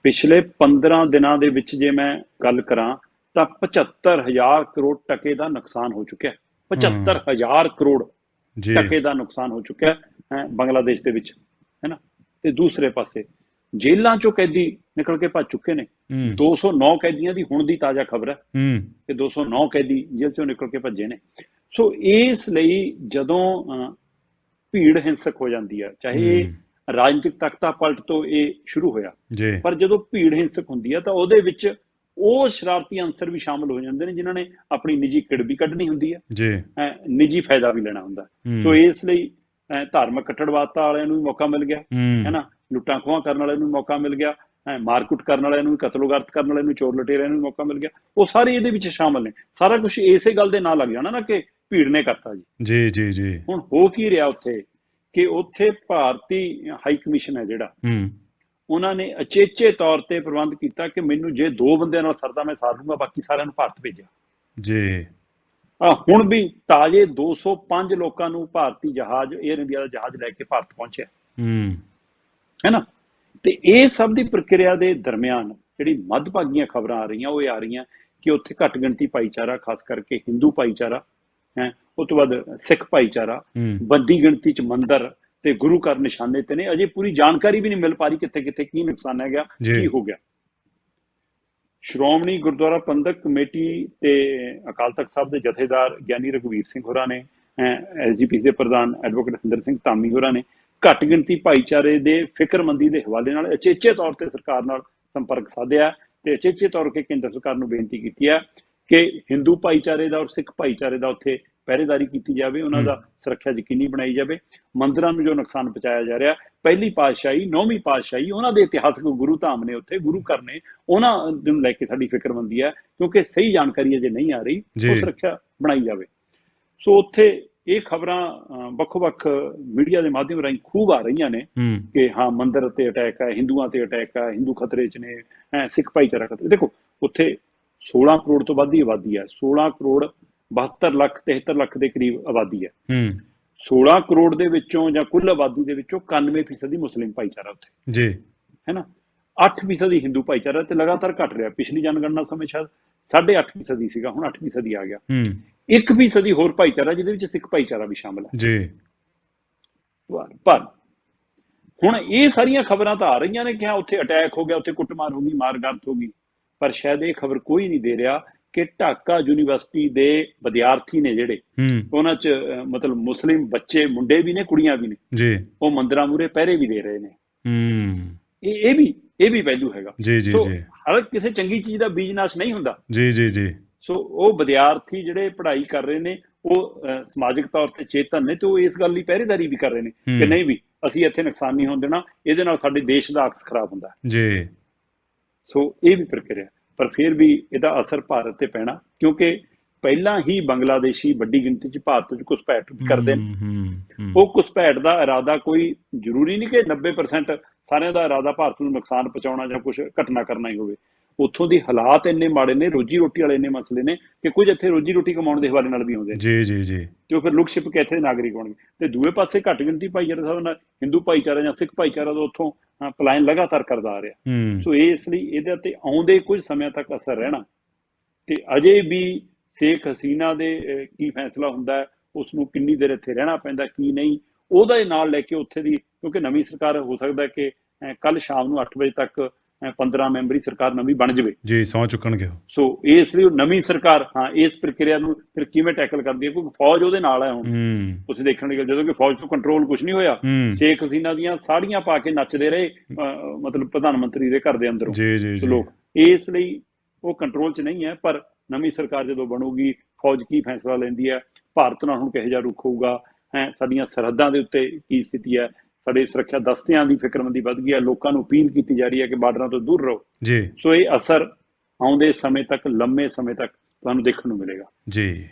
ਪਿਛਲੇ 15 ਦਿਨਾਂ ਦੇ ਵਿੱਚ ਜੇ ਮੈਂ ਗੱਲ ਕਰਾਂ ਤਾਂ 75000 ਕਰੋੜ ਟਕੇ ਦਾ ਨੁਕਸਾਨ ਹੋ ਚੁੱਕਿਆ। ਹੈ। 75000 ਕਰੋੜ ਜੀ। ਟਕੇ ਦਾ ਨੁਕਸਾਨ ਹੋ ਚੁੱਕਿਆ ਹੈ ਬੰਗਲਾਦੇਸ਼ ਦੇ ਵਿੱਚ ਹੈ ਨਾ? ਤੇ ਦੂਸਰੇ ਪਾਸੇ ਜੇਲ੍ਹਾਂ ਚੋਂ ਕੈਦੀ ਨਿਕਲ ਕੇ ਭੱਜ ਚੁੱਕੇ ਨੇ। ਹੂੰ। 209 ਕੈਦੀਆਂ ਦੀ ਹੁਣ ਦੀ ਤਾਜ਼ਾ ਖਬਰ ਹੈ ਕਿ 209 ਕੈਦੀ ਜੇਲ੍ਹ ਚੋਂ ਨਿਕਲ ਕੇ ਭੱਜੇ ਨੇ। ਸੋ ਇਸ ਲਈ ਜਦੋਂ ਭੀੜ ਹਿੰਸਕ ਹੋ ਜਾਂਦੀ ਹੈ ਚਾਹੇ ਰਾਜਨੀਤਿਕ ਤਖਤਾ ਪਲਟ ਤੋਂ ਇਹ ਸ਼ੁਰੂ ਹੋਇਆ ਪਰ ਜਦੋਂ ਭੀੜ ਹਿੰਸਕ ਹੁੰਦੀ ਹੈ ਤਾਂ ਉਹਦੇ ਵਿੱਚ ਉਹ ਸ਼ਰਾਰਤੀ ਅੰਸਰ ਵੀ ਸ਼ਾਮਲ ਹੋ ਜਾਂਦੇ ਨੇ ਜਿਨ੍ਹਾਂ ਨੇ ਆਪਣੀ ਨਿੱਜੀ ਕਿੜ ਵੀ ਕੱਢਣੀ ਹੁੰਦੀ ਹੈ। ਜੀ। ਨਿੱਜੀ ਫਾਇਦਾ ਵੀ ਲੈਣਾ ਹੁੰਦਾ। ਸੋ ਇਸ ਲਈ ਧਾਰਮਿਕ ਕੱਟੜਵਾਦਤਾ ਵਾਲਿਆਂ ਨੂੰ ਵੀ ਮੌਕਾ ਮਿਲ ਗਿਆ ਹੈ ਨਾ? ਲੁੱਟਾਂ ਖੋਹਾਂ ਕਰਨ ਵਾਲਿਆਂ ਨੂੰ ਮੌਕਾ ਮਿਲ ਗਿਆ ਹੈ ਮਾਰਕੁੱਟ ਕਰਨ ਵਾਲਿਆਂ ਨੂੰ ਕਤਲੋਗਾਰਤ ਕਰਨ ਵਾਲਿਆਂ ਨੂੰ ਚੋਰ ਲਟੇਰਿਆਂ ਨੂੰ ਮੌਕਾ ਮਿਲ ਗਿਆ। ਉਹ ਸਾਰੇ ਇਹਦੇ ਵਿੱਚ ਸ਼ਾਮਲ ਨੇ। ਸਾਰਾ ਕੁਝ ਇਸੇ ਗੱਲ ਦੇ ਨਾਲ ਲੱਗ ਜਾਣਾ ਨਾ ਕਿ ਭੀੜ ਨੇ ਕਰਤਾ ਜੀ। ਜੀ ਜੀ ਜੀ। ਹੁਣ ਹੋ ਕੀ ਰਿਹਾ ਉੱਥੇ? ਕਿ ਉੱਥੇ ਭਾਰਤੀ ਹਾਈ ਕਮਿਸ਼ਨ ਹੈ ਜਿਹੜਾ ਹੂੰ। ਉਹਨਾਂ ਨੇ ਅਚੇਚੇ ਤੌਰ ਤੇ ਪ੍ਰਬੰਧ ਕੀਤਾ ਕਿ ਮੈਨੂੰ ਜੇ ਦੋ ਬੰਦਿਆਂ ਨਾਲ ਸਰਦਾ ਮੈਂ ਸਾਰ ਲੂੰਗਾ ਬਾਕੀ ਸਾਰਿਆਂ ਨੂੰ ਭਾਰਤ ਭੇਜਿਆ। ਜੀ। ਆ ਹੁਣ ਵੀ ਤਾਜੇ 205 ਲੋਕਾਂ ਨੂੰ ਭਾਰਤੀ ਜਹਾਜ਼ 에ਅਰ ਇੰਡੀਆ ਦਾ ਜਹਾਜ਼ ਲੈ ਕੇ ਭਾਰਤ ਪਹੁੰਚਿਆ। ਹੂੰ। ਹੈ ਨਾ ਤੇ ਇਹ ਸਭ ਦੀ ਪ੍ਰਕਿਰਿਆ ਦੇ ਦਰਮਿਆਨ ਜਿਹੜੀ ਮੱਧਭਾਗੀਆਂ ਖਬਰਾਂ ਆ ਰਹੀਆਂ ਉਹ ਆ ਰਹੀਆਂ ਕਿ ਉੱਥੇ ਘੱਟ ਗਿਣਤੀ ਭਾਈਚਾਰਾ ਖਾਸ ਕਰਕੇ ਹਿੰਦੂ ਭਾਈਚਾਰਾ ਹੈ ਉਸ ਤੋਂ ਬਾਅਦ ਸਿੱਖ ਭਾਈਚਾਰਾ ਵੱਡੀ ਗਿਣਤੀ ਚ ਮੰਦਰ ਤੇ ਗੁਰੂ ਘਰ ਨਿਸ਼ਾਨੇ ਤੇ ਨੇ। ਅਜੇ ਪੂਰੀ ਜਾਣਕਾਰੀ ਵੀ ਨਹੀਂ ਮਿਲ ਪਾ ਰਹੀ ਕਿੱਥੇ ਕਿੱਥੇ ਕੀ ਨੁਕਸਾਨ ਹੈ ਗਿਆ। ਕੀ ਹੋ ਗਿਆ। ਸ਼੍ਰੋਮਣੀ ਗੁਰਦੁਆਰਾ ਪ੍ਰਬੰਧਕ ਕਮੇਟੀ ਤੇ ਅਕਾਲ ਤਖਤ ਸਾਹਿਬ ਦੇ ਜਥੇਦਾਰ ਗਿਆਨੀ ਰਘਵੀਰ ਸਿੰਘ ਹੋਰਾਂ ਨੇ ਐਸਜੀਪੀ ਦੇ ਪ੍ਰਧਾਨ ਐਡਵੋਕੇਟ ਹਰਿੰਦਰ ਸਿੰਘ ਧਾਮੀ ਹੋਰਾਂ ਨੇ ਘੱਟ ਗਿਣਤੀ ਭਾਈਚਾਰੇ ਦੇ ਫਿਕਰਮੰਦੀ ਦੇ ਹਵਾਲੇ ਨਾਲ ਅਚੇਚੇ ਤੌਰ ਤੇ ਸਰਕਾਰ ਨਾਲ ਸੰਪਰਕ ਸਾਧਿਆ ਤੇ ਅਚੇਚੇ ਤੌਰ ਤੇ ਕੇਂਦਰ ਸਰਕਾਰ ਨੂੰ ਬੇਨਤੀ ਕੀਤੀ ਹੈ ਕਿ ਹਿੰਦੂ ਭਾਈਚਾਰੇ ਦਾ ਔਰ ਸਿੱਖ ਭਾਈਚਾਰੇ ਦਾ ਉੱਥੇ ਪਹਿਰੇਦਾਰੀ ਕੀਤੀ ਜਾਵੇ ਉਹਨਾਂ ਦਾ ਸੁਰੱਖਿਆ ਯਕੀਨੀ ਬਣਾਈ ਜਾਵੇ। ਮੰਦਰਾਂ ਨੂੰ ਜੋ ਨੁਕਸਾਨ ਪਹੁੰਚਾਇਆ ਜਾ ਰਿਹਾ ਪਹਿਲੀ ਪਾਤਸ਼ਾਹੀ ਨੌਵੀਂ ਪਾਤਸ਼ਾਹੀ ਉਹਨਾਂ ਦੇ ਇਤਿਹਾਸਕ ਗੁਰੂ ਧਾਮ ਨੇ ਉੱਥੇ ਗੁਰੂ ਘਰ ਨੇ ਉਹਨਾਂ ਨੂੰ ਲੈ ਕੇ ਸਾਡੀ ਫਿਕਰਮੰਦੀ ਹੈ ਕਿਉਂਕਿ ਸਹੀ ਜਾਣਕਾਰੀ ਅਜੇ ਨਹੀਂ ਆ ਰਹੀ। ਉਹ ਸੁਰੱਖਿਆ ਬਣਾਈ ਜਾਵੇ। ਸੋ ਉੱਥੇ ਇਹ ਖਬਰਾਂ ਵੱਖ-ਵੱਖ ਮੀਡੀਆ ਦੇ ਮਾਧਿਅਮ ਰਾਹੀਂ ਖੂਬ ਆ ਰਹੀਆਂ ਨੇ ਕਿ ਹਾਂ ਮੰਦਰ ਤੇ ਅਟੈਕ ਹੈ ਹਿੰਦੂਆਂ ਤੇ ਅਟੈਕ ਹੈ ਹਿੰਦੂ ਖਤਰੇ 'ਚ ਨੇ ਸਿੱਖ ਭਾਈਚਾਰਾ ਖਤਰੇ। ਦੇਖੋ ਉੱਥੇ 16 ਕਰੋੜ ਤੋਂ ਵੱਧ ਦੀ ਆਬਾਦੀ ਹੈ 16 ਕਰੋੜ 72 ਲੱਖ 73 ਲੱਖ ਦੇ ਕਰੀਬ ਆਬਾਦੀ ਹੈ ਹੂੰ। 16 ਕਰੋੜ ਦੇ ਵਿੱਚੋਂ ਜਾਂ ਕੁੱਲ ਆਬਾਦੀ ਦੇ ਵਿੱਚੋਂ 91% ਦੀ ਮੁਸਲਿਮ ਭਾਈਚਾਰਾ ਉੱਥੇ। ਜੀ। ਹੈ ਨਾ 8% ਦੀ ਹਿੰਦੂ ਭਾਈਚਾਰਾ ਤੇ ਲਗਾਤਾਰ ਘਟ ਰਿਹਾ। ਪਿਛਲੀ ਜਨਗਣਨਾ ਸਮੇਂ ਸ਼ਾਇਦ 8.5% ਦੀ ਸੀਗਾ ਹੁਣ 8% ਦੀ ਆ ਗਿਆ। ਹੂੰ 1% ਦੀ ਹੋਰ ਭਾਈਚਾਰਾ ਜਿਹਦੇ ਵਿੱਚ ਸਿੱਖ ਭਾਈਚਾਰਾ ਵੀ ਸ਼ਾਮਲ ਹੈ। ਜੀ। ਪਰ- ਹੁਣ ਇਹ ਸਾਰੀਆਂ ਖਬਰਾਂ ਤਾਂ ਆ ਰਹੀਆਂ ਨੇ ਕਿ ਹਾਂ ਉੱਥੇ ਅਟੈਕ ਹੋ ਗਿਆ ਉੱਥੇ ਕੁੱਟਮਾਰ ਹੋ ਗਈ ਮਾਰਗਾਰਤ ਹੋ ਗਈ। ਪਰ ਸ਼ਾਇਦ ਇਹ ਖਬਰ ਕੋਈ ਨਹੀਂ ਦੇ ਰਿਹਾ ਕਿ ਢਾਕਾ ਯੂਨੀਵਰਸਿਟੀ ਦੇ ਵਿਦਿਆਰਥੀ ਨੇ ਜਿਹੜੇ ਉਹਨਾਂ 'ਚ ਮਤਲਬ ਮੁਸਲਿਮ ਬੱਚੇ ਮੁੰਡੇ ਵੀ ਨੇ ਕੁੜੀਆਂ ਵੀ ਨੇ। ਜੀ। ਉਹ ਮੰਦਰਾਂ ਮੂਰੇ ਪਹਿਰੇ ਵੀ ਦੇ ਰਹੇ ਨੇ। ਹੂੰ। ਇਹ ਇਹ ਵੀ ਇਹ ਵੀ ਪਹਿਲੂ ਹੈਗਾ। ਜੀ ਜੀ ਜੀ। ਹਰ ਕਿਸੇ ਚੰਗੀ ਚੀਜ਼ ਦਾ ਬੀਜ ਨਾਸ਼ ਨਹੀਂ ਹੁੰਦਾ। ਜੀ ਜੀ ਜੀ। ਸੋ ਉਹ ਵਿਦਿਆਰਥੀ ਜਿਹੜੇ ਪੜ੍ਹਾਈ ਕਰ ਰਹੇ ਨੇ ਉਹ ਸਮਾਜਿਕ ਤੌਰ ਤੇ ਚੇਤਨ ਨੇ ਤੇ ਉਹ ਇਸ ਗੱਲ ਦੀ ਪਹਿਰੇਦਾਰੀ ਵੀ ਕਰ ਰਹੇ ਨੇ ਕਿ। ਨਹੀਂ ਵੀ ਅਸੀਂ ਇੱਥੇ ਨੁਕਸਾਨ ਨਹੀਂ ਹੋਣ ਦੇਣਾ ਇਹਦੇ ਨਾਲ ਸਾਡੇ ਦੇਸ਼ ਦਾ ਅਕਸ ਖਰਾਬ ਹੁੰਦਾ। ਜੀ ਸੋ ਇਹ ਵੀ ਪ੍ਰਕਿਰਿਆ ਪਰ ਫਿਰ ਵੀ ਇਹਦਾ ਅਸਰ ਭਾਰਤ ਤੇ ਪੈਣਾ ਕਿਉਂਕਿ ਪਹਿਲਾਂ ਹੀ ਬੰਗਲਾਦੇਸ਼ੀ ਵੱਡੀ ਗਿਣਤੀ 'ਚ ਭਾਰਤ 'ਚ ਘੁਸਪੈਠ ਕਰਦੇ ਨੇ। ਉਹ ਘੁਸਪੈਠ ਦਾ ਇਰਾਦਾ ਕੋਈ ਜ਼ਰੂਰੀ ਨਹੀਂ ਕਿ 90% ਸਾਰਿਆਂ ਦਾ ਇਰਾਦਾ ਭਾਰਤ ਨੂੰ ਨੁਕਸਾਨ ਪਹੁੰਚਾਉਣਾ ਜਾਂ ਕੁਝ ਘਟਨਾ ਕਰਨਾ ਹੀ ਹੋਵੇ ਉੱਥੋਂ ਦੀ ਹਾਲਾਤ ਇੰਨੇ ਮਾੜੇ ਨੇ ਰੋਜੀ ਰੋਟੀ ਵਾਲੇ ਇੰਨੇ ਮਸਲੇ ਨੇ ਕਿ ਕੁਝ ਇੱਥੇ ਰੋਜੀ ਰੋਟੀ ਕਮਾਉਣ ਦੇ ਹਵਾਲੇ ਨਾਲ ਵੀ ਆਉਂਦੇ ਨੇ। ਜੀ ਜੀ ਜੀ। ਤੇ ਉਹ ਫਿਰ ਲੁਕ ਛਿਪ ਕੇ ਇੱਥੇ ਦੇ ਨਾਗਰਿਕ ਬਣਨਗੇ ਤੇ ਦੂਏ ਪਾਸੇ ਘੱਟ ਗਿਣਤੀ ਭਾਈਚਾਰਾ ਸਾਹਿਬ ਨਾਲ ਹਿੰਦੂ ਭਾਈਚਾਰਾ ਜਾਂ ਸਿੱਖ ਭਾਈਚਾਰਾ ਦਾ ਉੱਥੋਂ ਪਲਾਇਨ ਲਗਾਤਾਰ ਕਰਦਾ ਆ ਰਿਹਾ। ਸੋ ਇਸ ਲਈ ਇਹਦੇ ਤੇ ਆਉਂਦੇ ਕੁਝ ਸਮੇਂ ਤੱਕ ਅਸਰ ਰਹਿਣਾ। ਤੇ ਅਜੇ ਵੀ ਸ਼ੇਖ ਹਸੀਨਾ ਦੇ ਕੀ ਫੈਸਲਾ ਹੁੰਦਾ ਉਸ ਨੂੰ ਕਿੰਨੀ ਦੇਰ ਇੱਥੇ ਰਹਿਣਾ ਪੈਂਦਾ ਕੀ ਨਹੀਂ ਉਹਦਾ ਇਹ ਨਾਲ ਲੈ ਕੇ ਉੱਥੇ ਦੀ ਕਿਉਂਕਿ ਨਵੀਂ ਸਰਕਾਰ ਹੋ ਸਕਦਾ ਕਿ ਕੱਲ ਸ਼ਾਮ ਨੂੰ 8 ਵਜੇ ਤੱਕ 15 ਮੈਂਬਰੀ ਸਰਕਾਰ ਨਵੀਂ ਬਣ ਜਾਵੇ। ਜੀ ਸੌ ਚੁੱਕਣਗੇ। ਸੋ ਇਸ ਲਈ ਨਵੀਂ ਸਰਕਾਰ ਹਾਂ ਇਸ ਪ੍ਰਕਿਰਿਆ ਨੂੰ ਫਿਰ ਕਿਵੇਂ ਟੈਕਲ ਕਰਦੀ ਹੈ? ਕਿਉਂਕਿ ਫੌਜ ਉਹਦੇ ਨਾਲ ਹੈ ਹੁਣ। ਤੁਸੀਂ ਦੇਖਣ ਦੀ ਜਦੋਂ ਕਿ ਫੌਜ ਤੋਂ ਕੰਟਰੋਲ ਕੁਝ ਨਹੀਂ ਹੋਇਆ ਸ਼ੇਖ ਹਸੀਨਾ ਦੀਆਂ ਸਾੜੀਆਂ ਪਾ ਕੇ ਨੱਚਦੇ ਰਹੇ ਮਤਲਬ ਪ੍ਰਧਾਨ ਮੰਤਰੀ ਦੇ ਘਰ ਦੇ ਅੰਦਰੋਂ। ਜੀ ਜੀ ਲੋਕ ਇਸ ਲਈ ਉਹ ਕੰਟਰੋਲ 'ਚ ਨਹੀਂ ਹੈ ਪਰ ਨਵੀਂ ਸਰਕਾਰ ਜਦੋਂ ਬਣੂਗੀ ਫੌਜ ਕੀ ਫੈਸਲਾ ਲੈਂਦੀ ਹੈ? ਭਾਰਤ ਨਾਲ ਹੁਣ ਕਿਹੋ ਜਿਹਾ ਰੁਖ ਹੋਊਗਾ? ਹੈ ਸਾਡੀਆਂ ਸਰਹੱਦਾਂ ਦੇ ਉੱਤੇ ਕੀ ਸਥਿਤੀ ਹੈ? ਸਾਡੇ ਸੁਰੱਖਿਆ ਦਸਤਿਆਂ ਦੀ ਫਿਕਰਮੰਦੀ ਵੱਧ ਗਈ ਹੈ ਲੋਕਾਂ ਨੂੰ ਅਪੀਲ ਕੀਤੀ ਜਾ ਰਹੀ ਹੈ ਕਿ ਬਾਰਡਰਾਂ ਤੋਂ ਦੂਰ ਰਹੋ। ਜੀ। ਸੋ ਇਹ ਅਸਰ ਆਉਂਦੇ ਸਮੇਂ ਤੱਕ ਲੰਮੇ ਸਮੇਂ ਤੱਕ ਤੁਹਾਨੂੰ ਦੇਖਣ ਨੂੰ ਮਿਲੇਗਾ। ਜੀ।